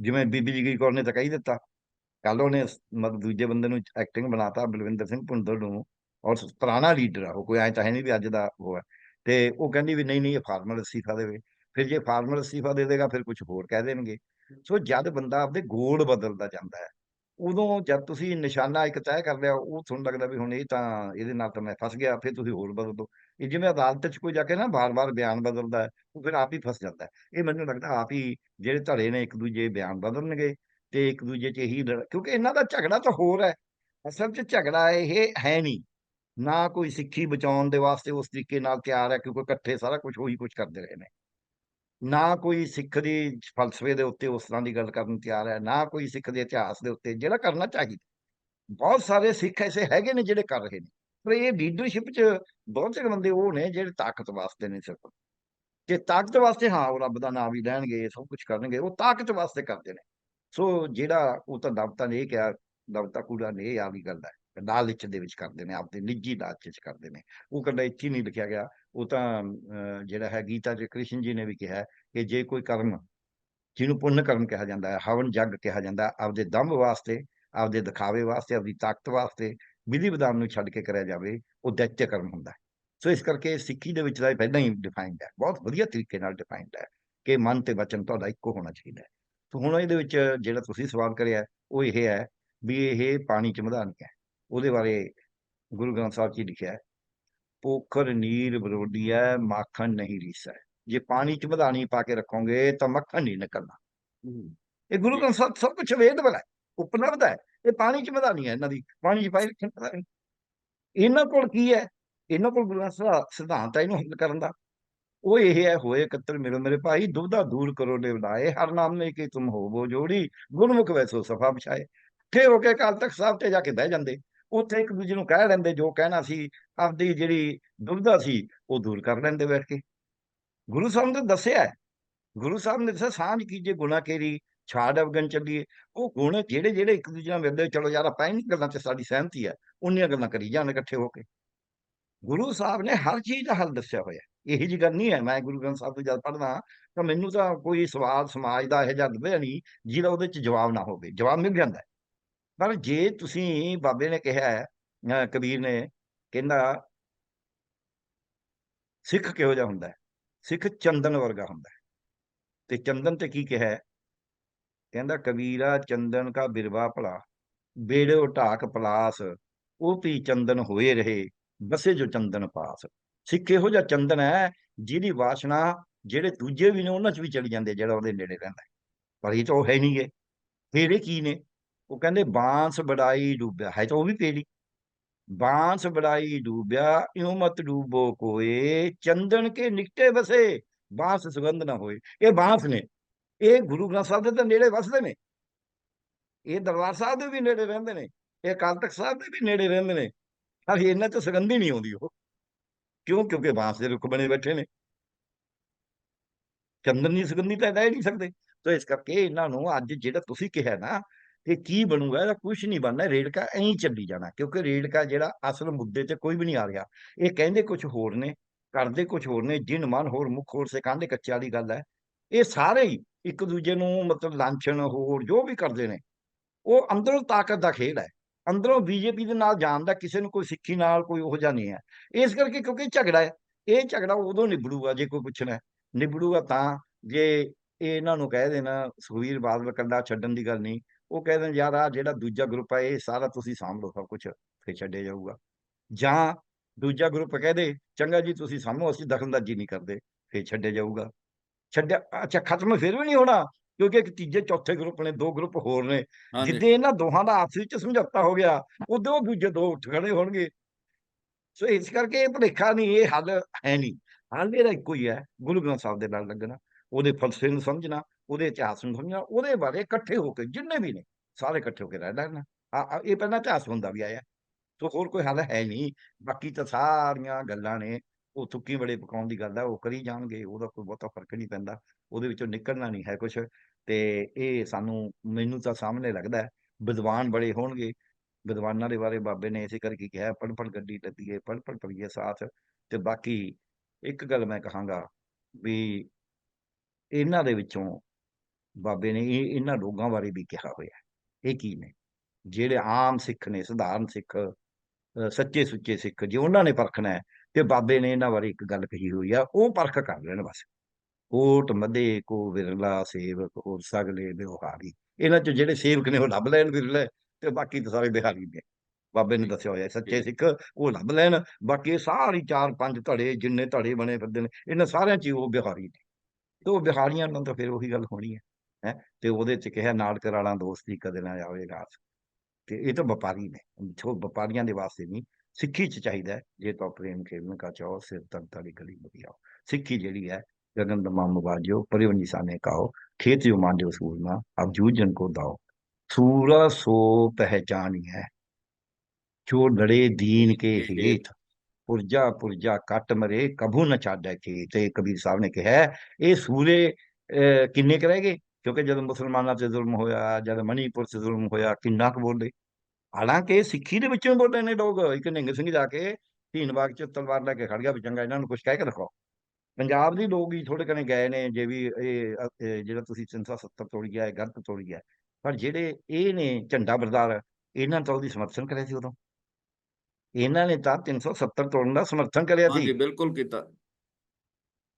ਜਿਵੇਂ ਬੀਬੀ ਜਗੀਰ ਕੌਰ ਨੇ ਤਾਂ ਕਹੀ ਦਿੱਤਾ। ਕੱਲ ਉਹਨੇ ਸ- ਮਤਲਬ ਦੂਜੇ ਬੰਦੇ ਨੂੰ ਐਕਟਿੰਗ ਬਣਾਤਾ ਬਲਵਿੰਦਰ ਸਿੰਘ ਭੁੰਦੜ ਨੂੰ ਔਰ ਪੁਰਾਣਾ ਲੀਡਰ ਆ ਉਹ ਕੋਈ ਐ ਚਾਹੇ ਨਹੀਂ ਵੀ ਅੱਜ ਦਾ ਉਹ ਹੈ ਤੇ ਉਹ ਕਹਿੰਦੀ ਵੀ ਨਹੀਂ ਨਹੀਂ ਇਹ ਫਾਰਮਲ ਅਸਤੀਫਾ ਦੇਵੇ ਫਿਰ ਜੇ ਫਾਰਮਲ ਅਸਤੀਫਾ ਦੇ ਦੇਗਾ ਫਿਰ ਕੁਝ ਹੋਰ ਕਹਿ ਦੇਣਗੇ ਸੋ ਜਦ ਬੰਦਾ ਆਪਦੇ ਗੋਲ ਬਦਲਦਾ ਜਾਂਦਾ ਹੈ ਉਦੋਂ ਜਦ ਤੁਸੀਂ ਨਿਸ਼ਾਨਾ ਇੱਕ ਤੈਅ ਕਰ ਲਿਆ ਉਹ ਤੁਹਾਨੂੰ ਲੱਗਦਾ ਵੀ ਹੁਣ ਇਹ ਤਾਂ ਇਹਦੇ ਨਾਲ ਤਾਂ ਮੈਂ ਫਸ ਗਿਆ ਫਿਰ ਤੁਸੀਂ ਹੋਰ ਬਦਲ ਦਿਓ ਇਹ ਜਿਵੇਂ ਅਦਾਲਤ 'ਚ ਕੋਈ ਜਾ ਕੇ ਨਾ ਬਾਰ-ਬਾਰ ਬਿਆਨ ਬਦਲਦਾ ਹੈ ਉਹ ਫਿਰ ਆਪ ਹੀ ਫਸ ਜਾਂਦਾ ਹੈ ਇਹ ਮੈਨੂੰ ਲੱਗਦਾ ਆਪ ਹੀ ਜਿਹੜੇ ਧੜੇ ਨੇ ਇੱਕ ਦੂਜੇ ਬਿਆਨ ਬਦਲਣਗੇ ਤੇ ਇੱਕ ਦੂਜੇ 'ਚ ਇਹੀ ਲੜ- ਕਿਉਂਕਿ ਇਹਨਾਂ ਦਾ ਝਗੜਾ ਤਾਂ ਹੋਰ ਹੈ। ਅਸਲ 'ਚ ਝਗੜਾ ਇਹ ਹੈ ਨਹੀਂ ਨਾ ਕੋਈ ਸਿੱਖੀ ਬਚਾਉਣ ਦੇ ਵਾਸਤੇ ਉਸ ਤਰੀਕੇ ਨਾਲ ਤਿਆਰ ਹੈ, ਕਿਉਂਕਿ ਇਕੱਠੇ ਸਾਰਾ ਕੁਝ ਉਹੀ ਕੁਝ ਕਰਦੇ ਰਹੇ ਨੇ। ਨਾ ਕੋਈ ਸਿੱਖ ਦੀ ਫਲਸਫੇ ਦੇ ਉੱਤੇ ਉਸ ਤਰ੍ਹਾਂ ਦੀ ਗੱਲ ਕਰਨ ਨੂੰ ਤਿਆਰ ਹੈ, ਨਾ ਕੋਈ ਸਿੱਖ ਦੇ ਇਤਿਹਾਸ ਦੇ ਉੱਤੇ ਜਿਹੜਾ ਕਰਨਾ ਚਾਹੀਦਾ। ਬਹੁਤ ਸਾਰੇ ਸਿੱਖ ਐਸੇ ਹੈਗੇ ਨੇ ਜਿਹੜੇ ਕਰ ਰਹੇ ਨੇ। ਪਰ ਇਹ ਲੀਡਰਸ਼ਿਪ 'ਚ ਬਹੁਤ ਸਾਰੇ ਬੰਦੇ ਉਹ ਨੇ ਜਿਹੜੇ ਤਾਕਤ ਵਾਸਤੇ ਨੇ ਸਿਰਫ। ਕਿ ਤਾਕਤ ਵਾਸਤੇ ਹਾਂ, ਉਹ ਰੱਬ ਦਾ ਨਾਮ ਵੀ ਲੈਣਗੇ, ਸਭ ਕੁਝ ਕਰਨਗੇ, ਉਹ ਤਾਕਤ ਵਾਸਤੇ ਕਰਦੇ ਨੇ। ਸੋ ਜਿਹੜਾ ਉਹ ਤਾਂ ਦਵਤਾ ਨੇ ਇਹ ਕਿਹਾ ਦਵਤਾ ਕੂੜਾ ਨੇ ਇਹ ਆ ਵੀ ਗੱਲ ਹੈ। ਲਾਲਚ ਦੇ ਵਿੱਚ ਕਰਦੇ ਨੇ ਆਪਦੇ ਨਿੱਜੀ ਲਾਲਚ 'ਚ ਕਰਦੇ ਨੇ। ਉਹ ਕਹਿੰਦਾ ਇੱਥੇ ਨਹੀਂ ਲਿਖਿਆ ਗਿਆ। ਉਹ ਤਾਂ ਜਿਹੜਾ ਹੈ ਗੀਤਾ 'ਚ ਕ੍ਰਿਸ਼ਨ ਜੀ ਨੇ ਵੀ ਕਿਹਾ ਕਿ ਜੇ ਕੋਈ ਕਰਮ ਜਿਹਨੂੰ ਪੁੰਨ ਕਰਮ ਕਿਹਾ ਜਾਂਦਾ ਹੈ ਹਵਨ ਜਗ ਕਿਹਾ ਜਾਂਦਾ ਹੈ, ਆਪਦੇ ਦੰਭ ਵਾਸਤੇ ਆਪਦੇ ਦਿਖਾਵੇ ਵਾਸਤੇ ਆਪਦੀ ਤਾਕਤ ਵਾਸਤੇ ਵਿਧੀ ਵਿਧਾਨ ਨੂੰ ਛੱਡ ਕੇ ਕਰਿਆ ਜਾਵੇ ਉਹ ਦੈਤਯ ਕਰਮ ਹੁੰਦਾ ਹੈ। ਸੋ ਇਸ ਕਰਕੇ ਸਿੱਖੀ ਦੇ ਵਿੱਚ ਤਾਂ ਇਹ ਪਹਿਲਾਂ ਹੀ ਡਿਫਾਈਨਡ ਹੈ। ਬਹੁਤ ਵਧੀਆ ਤਰੀਕੇ ਨਾਲ ਡਿਫਾਈਨਡ ਹੈ ਕਿ ਮਨ ਤੇ ਵਚਨ ਤੁਹਾਡਾ ਇੱਕੋ ਹੋਣਾ ਚਾਹੀਦਾ ਹੈ। ਸੋ ਹੁਣ ਇਹਦੇ ਵਿੱਚ ਜਿਹੜਾ ਤੁਸੀਂ ਸਵਾਲ ਕਰਿਆ ਉਹ ਇਹ ਹੈ ਵੀ ਇਹ ਪਾਣੀ ਚ ਮਧਾਨੀ ਹੈ। ਉਹਦੇ ਬਾਰੇ ਗੁਰੂ ਗ੍ਰੰਥ ਸਾਹਿਬ ਜੀ ਲਿਖਿਆ ਹੈ ਪੋਖਰ ਨੀਰ ਬਰੋਡੀ ਹੈ ਮਾਖਣ ਨਹੀਂ ਰੀਸਾ। ਜੇ ਪਾਣੀ ਚ ਮਧਾਨੀ ਪਾ ਕੇ ਰੱਖੋਗੇ ਤਾਂ ਮੱਖਣ ਨਹੀਂ ਨਿਕਲਣਾ। ਇਹ ਗੁਰੂ ਗ੍ਰੰਥ ਸਾਹਿਬ ਸਭ ਕੁਝ ਵੇਦ ਵਾਲਾ ਹੈ ਉਪਲਬਧ ਹੈ। ਇਹ ਪਾਣੀ ਚ ਮਧਾਨੀ ਹੈ ਇਹਨਾਂ ਦੀ ਪਾਣੀ ਚ ਪਾਈ ਰੱਖਣ ਨਹੀਂ ਇਹਨਾਂ ਕੋਲ ਕੀ ਹੈ? ਇਹਨਾਂ ਕੋਲ ਗੁਰੂ ਦਾ ਸਿਧਾਂਤ ਹੈ ਇਹਨੂੰ ਹੱਲ ਕਰਨ ਦਾ। ਉਹ ਇਹ ਹੈ, ਹੋਏ ਇਕੱਤਰ ਮਿਲੋ ਮੇਰੇ ਭਾਈ ਦੁਬਦਾ ਦੂਰ ਕਰੋ ਨੇ ਬਣਾਏ ਹਰ ਨਾਮ ਨੇ ਕਿ ਤੁਮ ਹੋਵੋ ਜੋੜੀ, ਗੁਰਮੁਖ ਵੈਸੋ ਸਫਾ ਵਿਛਾਏ ਠੇ ਹੋ ਕੇ ਕਾਲ ਤੱਕ ਸਾਹਿਬ ਤੇ ਜਾ ਕੇ ਬਹਿ ਜਾਂਦੇ। ਉੱਥੇ ਇੱਕ ਦੂਜੇ ਨੂੰ ਕਹਿ ਲੈਂਦੇ, ਜੋ ਕਹਿਣਾ ਸੀ, ਆਪਦੀ ਜਿਹੜੀ ਦੁਬਦਾ ਸੀ, ਉਹ ਦੂਰ ਕਰ ਲੈਂਦੇ ਬੈਠ ਕੇ। ਗੁਰੂ ਸਾਹਿਬ ਨੇ ਦੱਸਿਆ, ਗੁਰੂ ਸਾਹਿਬ ਨੇ ਦੱਸਿਆ, ਸਾਂਝ ਕੀਜੇ ਗੁਨਾ ਕੇਰੀ, ਛਾੜ ਅਵਗਨ ਚੱਲੀਏ। ਉਹ ਗੁਣ ਜਿਹੜੇ ਜਿਹੜੇ ਇੱਕ ਦੂਜੇ ਨਾਲ ਮਿਲਦੇ, ਚਲੋ ਯਾਰ ਆਪਾਂ ਇਹਨਾਂ ਗੱਲਾਂ ਤੇ ਸਾਡੀ ਸਹਿਮਤੀ ਹੈ, ਉਹਨੀਆਂ ਗੱਲਾਂ ਕਰੀ ਜਾਣ ਇਕੱਠੇ ਹੋ ਕੇ। ਗੁਰੂ ਸਾਹਿਬ ਨੇ ਹਰ ਚੀਜ਼ ਦਾ ਹੱਲ ਦੱਸਿਆ ਹੋਇਆ। ਇਹੀ ਜੀ ਗੱਲ ਨਹੀਂ ਹੈ, ਮੈਂ ਗੁਰੂ ਗ੍ਰੰਥ ਸਾਹਿਬ ਤੋਂ ਜਦ ਪੜ੍ਹਦਾ ਤਾਂ ਮੈਨੂੰ ਤਾਂ ਕੋਈ ਸਵਾਲ ਸਮਾਜ ਦਾ ਇਹੋ ਜਿਹਾ ਲੱਭਿਆ ਨਹੀਂ, ਜਿਹਦਾ ਉਹਦੇ ਚ ਜਵਾਬ ਨਾ ਹੋਵੇ, ਜਵਾਬ ਮਿਲ ਜਾਂਦਾ ਪਰ ਜੇ ਤੁਸੀਂ ਬਾਬੇ ਨੇ ਕਿਹਾ ਕਬੀਰ ਨੇ, ਕਹਿੰਦਾ ਸਿੱਖ ਕਿਹੋ ਜਿਹਾ ਹੁੰਦਾ ਸਿੱਖ ਚੰਦਨ ਵਰਗਾ ਹੁੰਦਾ ਤੇ ਚੰਦਨ ਤੇ ਕੀ ਕਿਹਾ ਕਹਿੰਦਾ, ਕਬੀਰਾ ਚੰਦਨ ਕਾ ਬਿਰਵਾ ਭਲਾ, ਬੇੜੋ ਢਾਕ ਪਲਾਸ, ਉਹ ਵੀ ਚੰਦਨ ਹੋਏ ਰਹੇ, ਬਸੇ ਜੋ ਚੰਦਨ ਪਾਸ। ਸਿੱਖ ਇਹੋ ਜਿਹਾ ਚੰਦਨ ਹੈ, ਜਿਹਦੀ ਵਾਸ਼ਨਾ ਜਿਹੜੇ ਦੂਜੇ ਵੀ ਨੇ ਉਹਨਾਂ 'ਚ ਵੀ ਚਲੀ ਜਾਂਦੇ ਜਿਹੜਾ ਉਹਦੇ ਨੇੜੇ ਰਹਿੰਦਾ ਪਰ ਇਹ ਤਾਂ ਉਹ ਹੈ ਨਹੀਂ ਗੇ। ਫਿਰ ਇਹ ਕੀ ਨੇ? ਉਹ ਕਹਿੰਦੇ ਬਾਂਸ ਬੜਾਈ ਡੂਬਿਆ, ਹੈ ਤਾਂ ਉਹ ਵੀ ਪੇੜੀ ਬਾਂਸ ਬੜਾਈ ਡੂਬਿਆ, ਇਉ ਮਤ ਡੂਬੋ ਕੋਏ। ਚੰਦਨ ਕੇ ਨਿਕਟੇ ਵਸੇ, ਬਾਂਸ ਸੁਗੰਧ ਨਾ ਹੋਏ। ਇਹ ਬਾਂਸ ਨੇ। ਇਹ ਗੁਰੂ ਗ੍ਰੰਥ ਸਾਹਿਬ ਦੇ ਤਾਂ ਨੇੜੇ ਵਸਦੇ ਨੇ। ਇਹ ਦਰਬਾਰ ਸਾਹਿਬ ਦੇ ਵੀ ਨੇੜੇ ਰਹਿੰਦੇ ਨੇ। ਇਹ ਅਕਾਲ ਤਖਤ ਸਾਹਿਬ ਦੇ ਵੀ ਨੇੜੇ ਰਹਿੰਦੇ ਨੇ। ਪਰ ਇਹਨਾਂ ਚ ਸੁਗੰਧ ਹੀ ਨਹੀਂ ਆਉਂਦੀ ਉਹ। ਕਿਉਂ? ਕਿਉਂਕਿ ਬਾਂਸ ਦੇ ਰੁੱਖ ਬਣੇ ਬੈਠੇ ਨੇ। ਚੰਦਨ ਦੀ ਸੁਗੰਧੀ ਤਾਂ ਰਹਿ ਨਹੀਂ ਸਕਦੇ। ਤਾਂ ਇਸ ਕਰਕੇ ਇਹਨਾਂ ਨੂੰ ਅੱਜ ਜਿਹੜਾ ਤੁਸੀਂ ਕਿਹਾ ਨਾ, ਇਹ ਕੀ ਬਣੂਗਾ, ਇਹਦਾ ਕੁਝ ਨਹੀਂ ਬਣਨਾ, ਰੇੜਕਾ ਐਂ ਚੱਲੀ ਜਾਣਾ, ਕਿਉਂਕਿ ਰੇੜਕਾ ਜਿਹੜਾ ਅਸਲ ਮੁੱਦੇ ਤੇ ਕੋਈ ਵੀ ਨਹੀਂ ਆ ਰਿਹਾ। ਇਹ ਕਹਿੰਦੇ ਕੁਝ ਹੋਰ ਨੇ, ਕਰਦੇ ਕੁਝ ਹੋਰ ਨੇ, ਜਿਨ ਮਨ ਹੋਰ ਮੁਖ ਹੋਰ ਸੇ ਕਾਂਦੇ ਕੱਚੇ ਵਾਲੀ ਗੱਲ ਹੈ। ਇਹ ਸਾਰੇ ਹੀ ਇੱਕ ਦੂਜੇ ਨੂੰ ਮਤਲਬ ਲਾਂਛਣ, ਹੋਰ ਜੋ ਵੀ ਕਰਦੇ ਨੇ, ਉਹ ਅੰਦਰੋਂ ਤਾਕਤ ਦਾ ਖੇਡ ਹੈ। ਅੰਦਰੋਂ ਬੀਜੇਪੀ ਦੇ ਨਾਲ ਜਾਣ ਦਾ ਕਿਸੇ ਨੂੰ ਕੋਈ ਸਿੱਖੀ ਨਾਲ ਕੋਈ ਉਹ ਜਿਹਾ ਨਹੀਂ ਹੈ। ਇਸ ਕਰਕੇ ਕਿਉਂਕਿ ਝਗੜਾ ਹੈ, ਇਹ ਝਗੜਾ ਉਦੋਂ ਨਿਬੜੂਗਾ ਜੇ ਕੋਈ ਪੁੱਛਣਾ ਨਿਬੜੂਗਾ ਤਾਂ ਜੇ ਇਹ ਇਹਨਾਂ ਨੂੰ ਕਹਿ ਦੇਣਾ ਸੁਖਵੀਰ ਬਾਦਲ ਕੱਲਾ ਛੱਡਣ ਦੀ ਗੱਲ ਨਹੀਂ, ਉਹ ਕਹਿ ਦੇਣ, ਯਾਰ ਆ ਜਿਹੜਾ ਦੂਜਾ ਗਰੁੱਪ ਹੈ, ਇਹ ਸਾਰਾ ਤੁਸੀਂ ਸਾਂਭ ਲਓ, ਸਭ ਕੁਝ ਫਿਰ ਛੱਡਿਆ ਜਾਊਗਾ। ਜਾਂ ਦੂਜਾ ਗਰੁੱਪ ਕਹਿ ਦੇ, ਚੰਗਾ ਜੀ, ਤੁਸੀਂ ਸਾਂਭੋ, ਅਸੀਂ ਦਖਲਅੰਦਾਜ਼ੀ ਨਹੀਂ ਕਰਦੇ। ਫਿਰ ਛੱਡਿਆ ਜਾਊਗਾ। ਛੱਡਿਆ, ਅੱਛਾ, ਖਤਮ ਫਿਰ ਵੀ ਨਹੀਂ ਹੋਣਾ। ਕਿਉਂਕਿ ਇੱਕ ਤੀਜੇ ਚੌਥੇ ਗਰੁੱਪ ਨੇ ਦੋ ਗਰੁੱਪ ਹੋਰ ਨੇ। ਜਿੱਦੇ ਇਹਨਾਂ ਦੋਹਾਂ ਦਾ ਆਪਸ ਵਿੱਚ ਸਮਝੌਤਾ ਹੋ ਗਿਆ ਉਦੋਂ ਉਹ ਦੂਜੇ ਦੋ ਉੱਠ ਖੜੇ ਹੋਣਗੇ। ਸੋ ਇਸ ਕਰਕੇ ਇਹ ਭੁਲੇਖਾ ਨਹੀਂ ਇਹ ਹੱਲ ਹੈ ਨਹੀਂ। ਹੱਲ ਇਹਦਾ ਇੱਕੋ ਹੀ ਹੈ ਗੁਰੂ ਗ੍ਰੰਥ ਸਾਹਿਬ ਦੇ ਨਾਲ ਲੱਗਣਾ ਉਹਦੇ ਫਲਸਫੇ ਨੂੰ ਸਮਝਣਾ ਉਹਦੇ ਇਤਿਹਾਸ ਨੂੰ ਸਮਝਣਾ ਉਹਦੇ ਬਾਰੇ ਇਕੱਠੇ ਹੋ ਕੇ ਜਿੰਨੇ ਵੀ ਨੇ ਸਾਰੇ ਇਕੱਠੇ ਹੋ ਕੇ ਰਹਿ ਲੈਣਾ। ਇਹ ਪਹਿਲਾਂ ਇਤਿਹਾਸ ਹੁੰਦਾ ਵੀ ਆਇਆ। ਸੋ ਹੋਰ ਕੋਈ ਹੱਲ ਹੈ ਨਹੀਂ। ਬਾਕੀ ਤਾਂ ਸਾਰੀਆਂ ਗੱਲਾਂ ਨੇ। ਉਹ ਤੁੱਕੀ ਬੜੇ ਪਕਾਉਣ ਦੀ ਗੱਲ ਹੈ ਉਹ ਕਰੀ ਜਾਣਗੇ ਉਹਦਾ ਕੋਈ ਬਹੁਤਾ ਫ਼ਰਕ ਨਹੀਂ ਪੈਂਦਾ। ਉਹਦੇ ਵਿੱਚੋਂ ਨਿਕਲਣਾ ਨਹੀਂ ਹੈ ਕੁਝ ਤੇ ਇਹ ਸਾਨੂੰ ਮੈਨੂੰ ਤਾਂ ਸਾਹਮਣੇ ਲੱਗਦਾ ਹੈ, ਵਿਦਵਾਨ ਬੜੇ ਹੋਣਗੇ। ਵਿਦਵਾਨਾਂ ਦੇ ਬਾਰੇ ਬਾਬੇ ਨੇ ਇਸੇ ਕਰਕੇ ਕਿਹਾ ਪੜ ਪੜ ਗੱਡੀ ਲੱਦੀਏ ਪੜ ਪੜ ਪੜੀਏ ਸਾਥ। ਤੇ ਬਾਕੀ ਇੱਕ ਗੱਲ ਮੈਂ ਕਹਾਂਗਾ ਵੀ ਇਹਨਾਂ ਦੇ ਵਿੱਚੋਂ ਬਾਬੇ ਨੇ ਇਹਨਾਂ ਲੋਕਾਂ ਬਾਰੇ ਵੀ ਕਿਹਾ ਹੋਇਆ ਇਹ ਕੀ ਨੇ? ਜਿਹੜੇ ਆਮ ਸਿੱਖ ਨੇ, ਸਧਾਰਨ ਸਿੱਖ ਸੱਚੇ ਸੁੱਚੇ ਸਿੱਖ, ਜੇ ਉਹਨਾਂ ਨੇ ਪਰਖਣਾ ਹੈ ਤੇ ਬਾਬੇ ਨੇ ਇਹਨਾਂ ਬਾਰੇ ਇੱਕ ਗੱਲ ਕਹੀ ਹੋਈ ਆ, ਉਹ ਪਰਖ ਕਰ ਲੈਣ ਬਸ। ਕੋਟ ਮਦੇ ਕੋ ਵਿਰਲਾ ਸੇਵਕ ਹੋਰ ਸਗਲੇ ਬਿਵਹਾਰੀ ਇਹਨਾਂ ਚ ਜਿਹੜੇ ਸੇਵਕ ਨੇ ਉਹ ਲੱਭ ਲੈਣ ਵਿਰਲੇ ਤੇ ਬਾਕੀ ਤਾਂ ਸਾਰੇ ਬਿਹਾਰੀ ਨੇ। ਬਾਬੇ ਨੇ ਦੱਸਿਆ ਹੋਇਆ ਸੱਚੇ ਸਿੱਖ ਉਹ ਲੱਭ ਲੈਣ ਬਾਕੀ ਸਾਰੀ ਚਾਰ ਪੰਜ ਧੜੇ ਜਿੰਨੇ ਧੜੇ ਬਣੇ ਫਿਰਦੇ ਨੇ ਇਹਨਾਂ ਸਾਰਿਆਂ ਚ ਉਹ ਬਿਹਾਰੀ ਨੇ। ਤੇ ਉਹ ਬਿਹਾਰੀਆਂ ਨਾਲ ਤਾਂ ਫਿਰ ਉਹੀ ਗੱਲ ਹੋਣੀ ਹੈ ਹੈ। ਤੇ ਉਹਦੇ ਚ ਕਿਹਾ ਨਾਲ ਕਰਾਲਾਂ ਦੋਸਤੀ ਕਦੇ ਨਾ ਜਾਵੇਗਾ ਤੇ ਇਹ ਤਾਂ ਵਪਾਰੀ ਨੇ ਛੋ ਵਪਾਰੀਆਂ ਦੇ ਵਾਸਤੇ ਨਹੀਂ ਸਿੱਖੀ ਚ ਚਾਹੀਦਾ ਜੇ ਤਾਂ ਪ੍ਰੇਮ ਖੇਲਣ ਕਾ ਚਾਹੋ ਸਿਰ ਤਨ ਤਲੀ ਗਲੀ ਬੁਝਾਓ ਸਿੱਖੀ ਜਿਹੜੀ ਹੈ జగన్మాంబవాద్యో పరివనిసానేకావు ఖేతియుమాండియో సూర్మా అబ్జూజన్ కో దావు सूरा सो पहचानी है जो लड़े दीन के हित ਪੁਰਜਾ पुरजा कट मरे कभू न छाडे खेत कबीर साहब ने कहा ये सूरे किन्ने रह गए ਕਿਉਂਕਿ ਜਦ ਮੁਸਲਮਾਨਾਂ ਤੇ ਜ਼ੁਲਮ ਹੋਇਆ ਜਦ ਮਣੀਪੁਰ ਤੇ ਜ਼ੁਲਮ ਹੋਇਆ ਕਿੰਨਾ ਕੁ ਬੋਲੇ ਹਾਲਾਂਕਿ ਸਿੱਖੀ ਦੇ ਵਿੱਚੋਂ ਬੋਲਦੇ ਨੇ ਲੋਕ ਇੱਕ ਨਿੰਗ ਸਿੰਘ ਜਾ ਕੇ ਧੀਨਵਾਗ ਚ ਤਲਵਾਰ ਲੈ ਕੇ ਖੜ ਗਿਆ ਵੀ ਚੰਗਾ ਇਹਨਾਂ ਨੂੰ ਕੁਝ ਕਹਿ ਕੇ ਦਿਖਾਓ ਪੰਜਾਬ ਦੇ ਲੋਕ ਹੀ ਥੋੜੇ ਕਨੇ ਗਏ ਨੇ ਜੇ ਵੀ ਇਹ ਜਿਹੜਾ ਤੁਸੀਂ 370 ਤੋੜੀ ਗਿਆ ਹੈ ਗਲਤ ਤੋੜੀ ਗਿਆ ਹੈ। ਪਰ ਜਿਹੜੇ ਇਹ ਨੇ ਝੰਡਾ ਬਰਦਾਰ ਇਹਨਾਂ ਤਾਂ ਉਹਦੀ ਸਮਰਥਨ ਕਰਿਆ ਸੀ ਉਦੋਂ ਇਹਨਾਂ ਨੇ ਤਾਂ 370 ਤੋੜਨ ਦਾ ਸਮਰਥਨ ਕਰਿਆ ਸੀ ਹਾਂਜੀ ਬਿਲਕੁਲ ਕੀਤਾ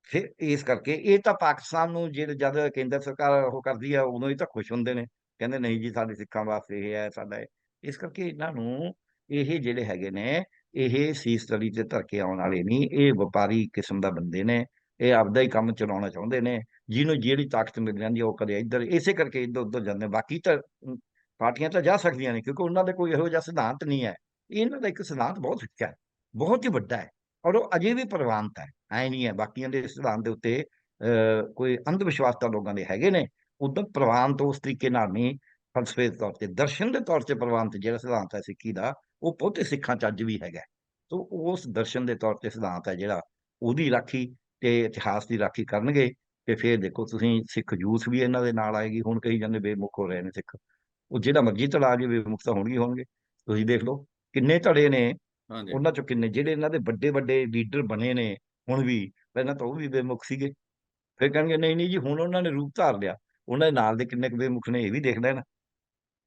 ਫਿਰ ਇਸ ਕਰਕੇ ਇਹ ਤਾਂ ਪਾਕਿਸਤਾਨ ਨੂੰ ਜਿਹੜੇ ਜਦ ਕੇਂਦਰ ਸਰਕਾਰ ਉਹ ਕਰਦੀ ਆ ਉਦੋਂ ਹੀ ਤਾਂ ਖੁਸ਼ ਹੁੰਦੇ ਨੇ ਕਹਿੰਦੇ ਨਹੀਂ ਜੀ ਸਾਡੇ ਸਿੱਖਾਂ ਵਾਸਤੇ ਇਹ ਹੈ ਸਾਡਾ। ਇਸ ਕਰਕੇ ਇਹਨਾਂ ਨੂੰ ਇਹ ਜਿਹੜੇ ਹੈਗੇ ਨੇ ਇਹ ਸੀਸ ਤਲੀ ਤੇ ਧਰ ਕੇ ਆਉਣ ਵਾਲੇ ਨਹੀਂ ਇਹ ਵਪਾਰੀ ਕਿਸਮ ਦਾ ਬੰਦੇ ਨੇ ਇਹ ਆਪਦਾ ਹੀ ਕੰਮ ਚਲਾਉਣਾ ਚਾਹੁੰਦੇ ਨੇ ਜਿਹਨੂੰ ਜਿਹੜੀ ਤਾਕਤ ਮਿਲ ਜਾਂਦੀ ਹੈ ਉਹ ਕਦੇ ਇੱਧਰ ਇਸੇ ਕਰਕੇ ਇੱਧਰ ਉੱਧਰ ਜਾਂਦੇ ਬਾਕੀ ਤਾਂ ਪਾਰਟੀਆਂ ਤਾਂ ਜਾ ਸਕਦੀਆਂ ਨੇ ਕਿਉਂਕਿ ਉਹਨਾਂ ਦੇ ਕੋਈ ਇਹੋ ਜਿਹਾ ਸਿਧਾਂਤ ਨਹੀਂ ਹੈ। ਇਹਨਾਂ ਦਾ ਇੱਕ ਸਿਧਾਂਤ ਬਹੁਤ ਉੱਚਾ ਹੈ ਬਹੁਤ ਹੀ ਵੱਡਾ ਹੈ ਔਰ ਉਹ ਅਜੇ ਵੀ ਪ੍ਰਵਾਨਤ ਹੈ ਐ ਨਹੀਂ ਹੈ ਬਾਕੀਆਂ ਦੇ ਸਿਧਾਂਤ ਦੇ ਉੱਤੇ ਅਹ, ਕੋਈ ਅੰਧ ਵਿਸ਼ਵਾਸ ਤਾਂ ਲੋਕਾਂ ਦੇ ਹੈਗੇ ਨੇ ਉਦੋਂ ਪ੍ਰਵਾਨਤ ਉਸ ਤਰੀਕੇ ਨਾਲ ਨਹੀਂ ਫਲਸਫੇ ਦੇ ਤੌਰ ਤੇ ਦਰਸ਼ਨ ਦੇ ਤੌਰ ਤੇ ਪ੍ਰਵਾਨਤ ਜਿਹੜਾ ਸਿਧਾਂਤ ਹੈ ਸਿੱਖੀ ਦਾ ਉਹ ਬਹੁਤੇ ਸਿੱਖਾਂ ਚ ਅੱਜ ਵੀ ਹੈਗਾ। ਸੋ ਉਸ ਦਰਸ਼ਨ ਦੇ ਤੌਰ ਤੇ ਸਿਧਾਂਤ ਹੈ ਜਿਹੜਾ ਉਹਦੀ ਰਾਖੀ ਤੇ ਇਤਿਹਾਸ ਦੀ ਰਾਖੀ ਕਰਨਗੇ ਤੇ ਫਿਰ ਦੇਖੋ ਤੁਸੀਂ ਸਿੱਖ ਜੂਸ ਵੀ ਇਹਨਾਂ ਦੇ ਨਾਲ ਆਏਗੀ ਹੁਣ ਕਹੀ ਜਾਂਦੇ ਬੇਮੁਖ ਹੋ ਰਹੇ ਨੇ ਸਿੱਖ। ਉਹ ਜਿਹੜਾ ਮਰਜ਼ੀ ਧੜਾ ਜੇ ਬੇਮੁਖ ਤਾਂ ਹੋਣਗੇ ਹੋਣਗੇ। ਤੁਸੀਂ ਦੇਖ ਲਓ ਕਿੰਨੇ ਧੜੇ ਨੇ ਹਾਂਜੀ। ਉਹਨਾਂ ਚੋਂ ਕਿੰਨੇ ਜਿਹੜੇ ਇਹਨਾਂ ਦੇ ਵੱਡੇ ਵੱਡੇ ਲੀਡਰ ਬਣੇ ਨੇ ਹੁਣ ਵੀ ਪਹਿਲਾਂ ਤਾਂ ਉਹ ਵੀ ਬੇਮੁਖ ਸੀਗੇ। ਫਿਰ ਕਹਿਣਗੇ ਨਹੀਂ ਨਹੀਂ ਜੀ ਹੁਣ ਉਹਨਾਂ ਨੇ ਰੂਪ ਧਾਰ ਲਿਆ। ਉਹਨਾਂ ਦੇ ਨਾਲ ਦੇ ਕਿੰਨੇ ਕੁ ਬੇਮੁਖ ਨੇ ਇਹ ਵੀ ਦੇਖ ਲੈਣ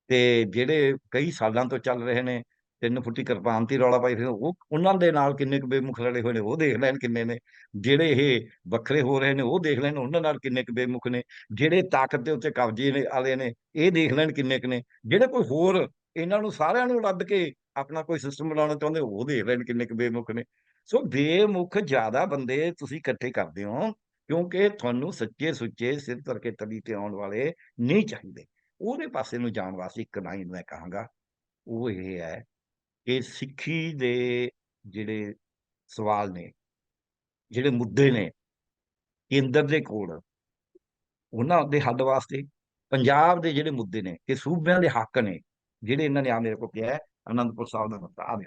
ਤੇ ਜਿਹੜੇ ਕਈ ਸਾਲਾਂ ਤੋਂ ਚੱਲ ਰਹੇ ਨੇ ਤਿੰਨ ਫੁੱਟੀ ਕਿਰਪਾਨਤੀ ਰੌਲਾ ਪਾਈ ਫਿਰ ਉਹ ਉਹਨਾਂ ਦੇ ਨਾਲ ਕਿੰਨੇ ਕੁ ਬੇਮੁਖ ਲੜੇ ਹੋਏ ਨੇ, ਉਹ ਦੇਖ ਲੈਣ ਕਿੰਨੇ ਨੇ, ਜਿਹੜੇ ਇਹ ਵੱਖਰੇ ਹੋ ਰਹੇ ਨੇ, ਉਹ ਦੇਖ ਲੈਣ ਉਹਨਾਂ ਨਾਲ ਕਿੰਨੇ ਕੁ ਬੇਮੁਖ ਨੇ, ਜਿਹੜੇ ਤਾਕਤ ਦੇ ਉੱਤੇ ਕਬਜ਼ੇ ਨੇ ਵਾਲੇ ਨੇ, ਇਹ ਦੇਖ ਲੈਣ ਕਿੰਨੇ ਕੁ ਨੇ, ਜਿਹੜੇ ਕੋਈ ਹੋਰ ਇਹਨਾਂ ਨੂੰ ਸਾਰਿਆਂ ਨੂੰ ਰੱਦ ਕੇ ਆਪਣਾ ਕੋਈ ਸਿਸਟਮ ਬਣਾਉਣਾ ਚਾਹੁੰਦੇ, ਉਹ ਦੇਖ ਲੈਣ ਕਿੰਨੇ ਕੁ ਬੇਮੁਖ ਨੇ। ਸੋ ਬੇਮੁਖ ਜ਼ਿਆਦਾ ਬੰਦੇ ਤੁਸੀਂ ਇਕੱਠੇ ਕਰਦੇ ਹੋ, ਕਿਉਂਕਿ ਤੁਹਾਨੂੰ ਸੱਚੇ ਸੁੱਚੇ ਸਿਰ ਧਰ ਕੇ ਤਲੀ ਤੇ ਆਉਣ ਵਾਲੇ ਨਹੀਂ ਚਾਹੀਦੇ। ਉਹਦੇ ਪਾਸੇ ਨੂੰ ਜਾਣ ਵਾਸਤੇ ਇੱਕ ਲਾਈਨ ਮੈਂ ਕਹਾਂਗਾ, ਉਹ ਇਹ ਹੈ ਕਿ ਸਿੱਖੀ ਦੇ ਜਿਹੜੇ ਸਵਾਲ ਨੇ, ਜਿਹੜੇ ਮੁੱਦੇ ਨੇ ਕੇਂਦਰ ਦੇ ਕੋਲ, ਉਹਨਾਂ ਦੇ ਹੱਲ ਵਾਸਤੇ ਪੰਜਾਬ ਦੇ ਜਿਹੜੇ ਮੁੱਦੇ ਨੇ ਕਿ ਸੂਬਿਆਂ ਦੇ ਹੱਕ ਨੇ, ਜਿਹੜੇ ਇਹਨਾਂ ਨੇ ਆ ਮੇਰੇ ਕੋਲ ਕਿਹਾ ਅਨੰਦਪੁਰ ਸਾਹਿਬ ਦਾ ਮਤਾ ਆ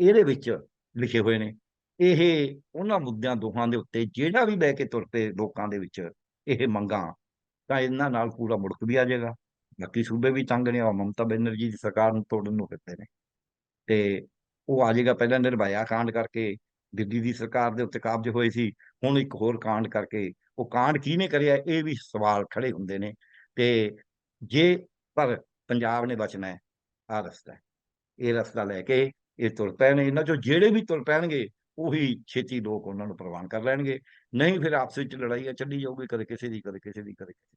ਇਹਦੇ ਵਿੱਚ ਲਿਖੇ ਹੋਏ ਨੇ, ਇਹ ਉਹਨਾਂ ਮੁੱਦਿਆਂ ਦੋਹਾਂ ਦੇ ਉੱਤੇ ਜਿਹੜਾ ਵੀ ਲੈ ਕੇ ਤੁਰ ਪਏ ਲੋਕਾਂ ਦੇ ਵਿੱਚ ਇਹ ਮੰਗਾਂ, ਤਾਂ ਇਹਨਾਂ ਨਾਲ ਪੂਰਾ ਮੁੜਕ ਵੀ ਆ ਜਾਏਗਾ। ਬਾਕੀ ਸੂਬੇ ਵੀ ਤੰਗ ਨੇ ਔਰ ਮਮਤਾ ਬੈਨਰਜੀ ਦੀ ਸਰਕਾਰ ਨੂੰ ਤੋੜਨ ਨੂੰ ਫਿਰਦੇ ਨੇ। ਤੇ ਉਹ ਆ ਜਾਏਗਾ ਪਹਿਲਾਂ ਨਿਰਭਇਆ ਕਾਂਡ ਕਰਕੇ, ਦਿੱਲੀ ਦੀ ਸਰਕਾਰ ਦੇ ਉੱਤੇ ਕਾਬਜ ਹੋਏ ਸੀ, ਹੁਣ ਇੱਕ ਹੋਰ ਕਾਂਡ ਕਰਕੇ, ਉਹ ਕਾਂਡ ਕਿਹਨੇ ਕਰਿਆ, ਇਹ ਵੀ ਸਵਾਲ ਖੜੇ ਹੁੰਦੇ ਨੇ, ਤੇ ਜੇ, ਪਰ ਪੰਜਾਬ ਨੇ ਬਚਣਾ ਹੈ ਆ ਰਸਤਾ ਇਹ ਰਸਤਾ ਲੈ ਕੇ ਇਹ ਤੁਰ ਪਏ ਨੇ ਇਹਨਾਂ ਚੋਂ ਜਿਹੜੇ ਵੀ ਤੁਰ ਪੈਣਗੇ, ਉਹੀ ਛੇਤੀ ਲੋਕ ਉਹਨਾਂ ਨੂੰ ਪ੍ਰਵਾਨ ਕਰ ਲੈਣਗੇ, ਨਹੀਂ ਫਿਰ ਆਪਸ ਵਿੱਚ ਲੜਾਈਆਂ ਚੱਲੀ ਜਾਊਗੀ, ਕਦੇ ਕਿਸੇ ਦੀ, ਕਦੇ ਕਿਸੇ ਦੀ, ਕਦੇ ਕਿਸੇ ਦੀ।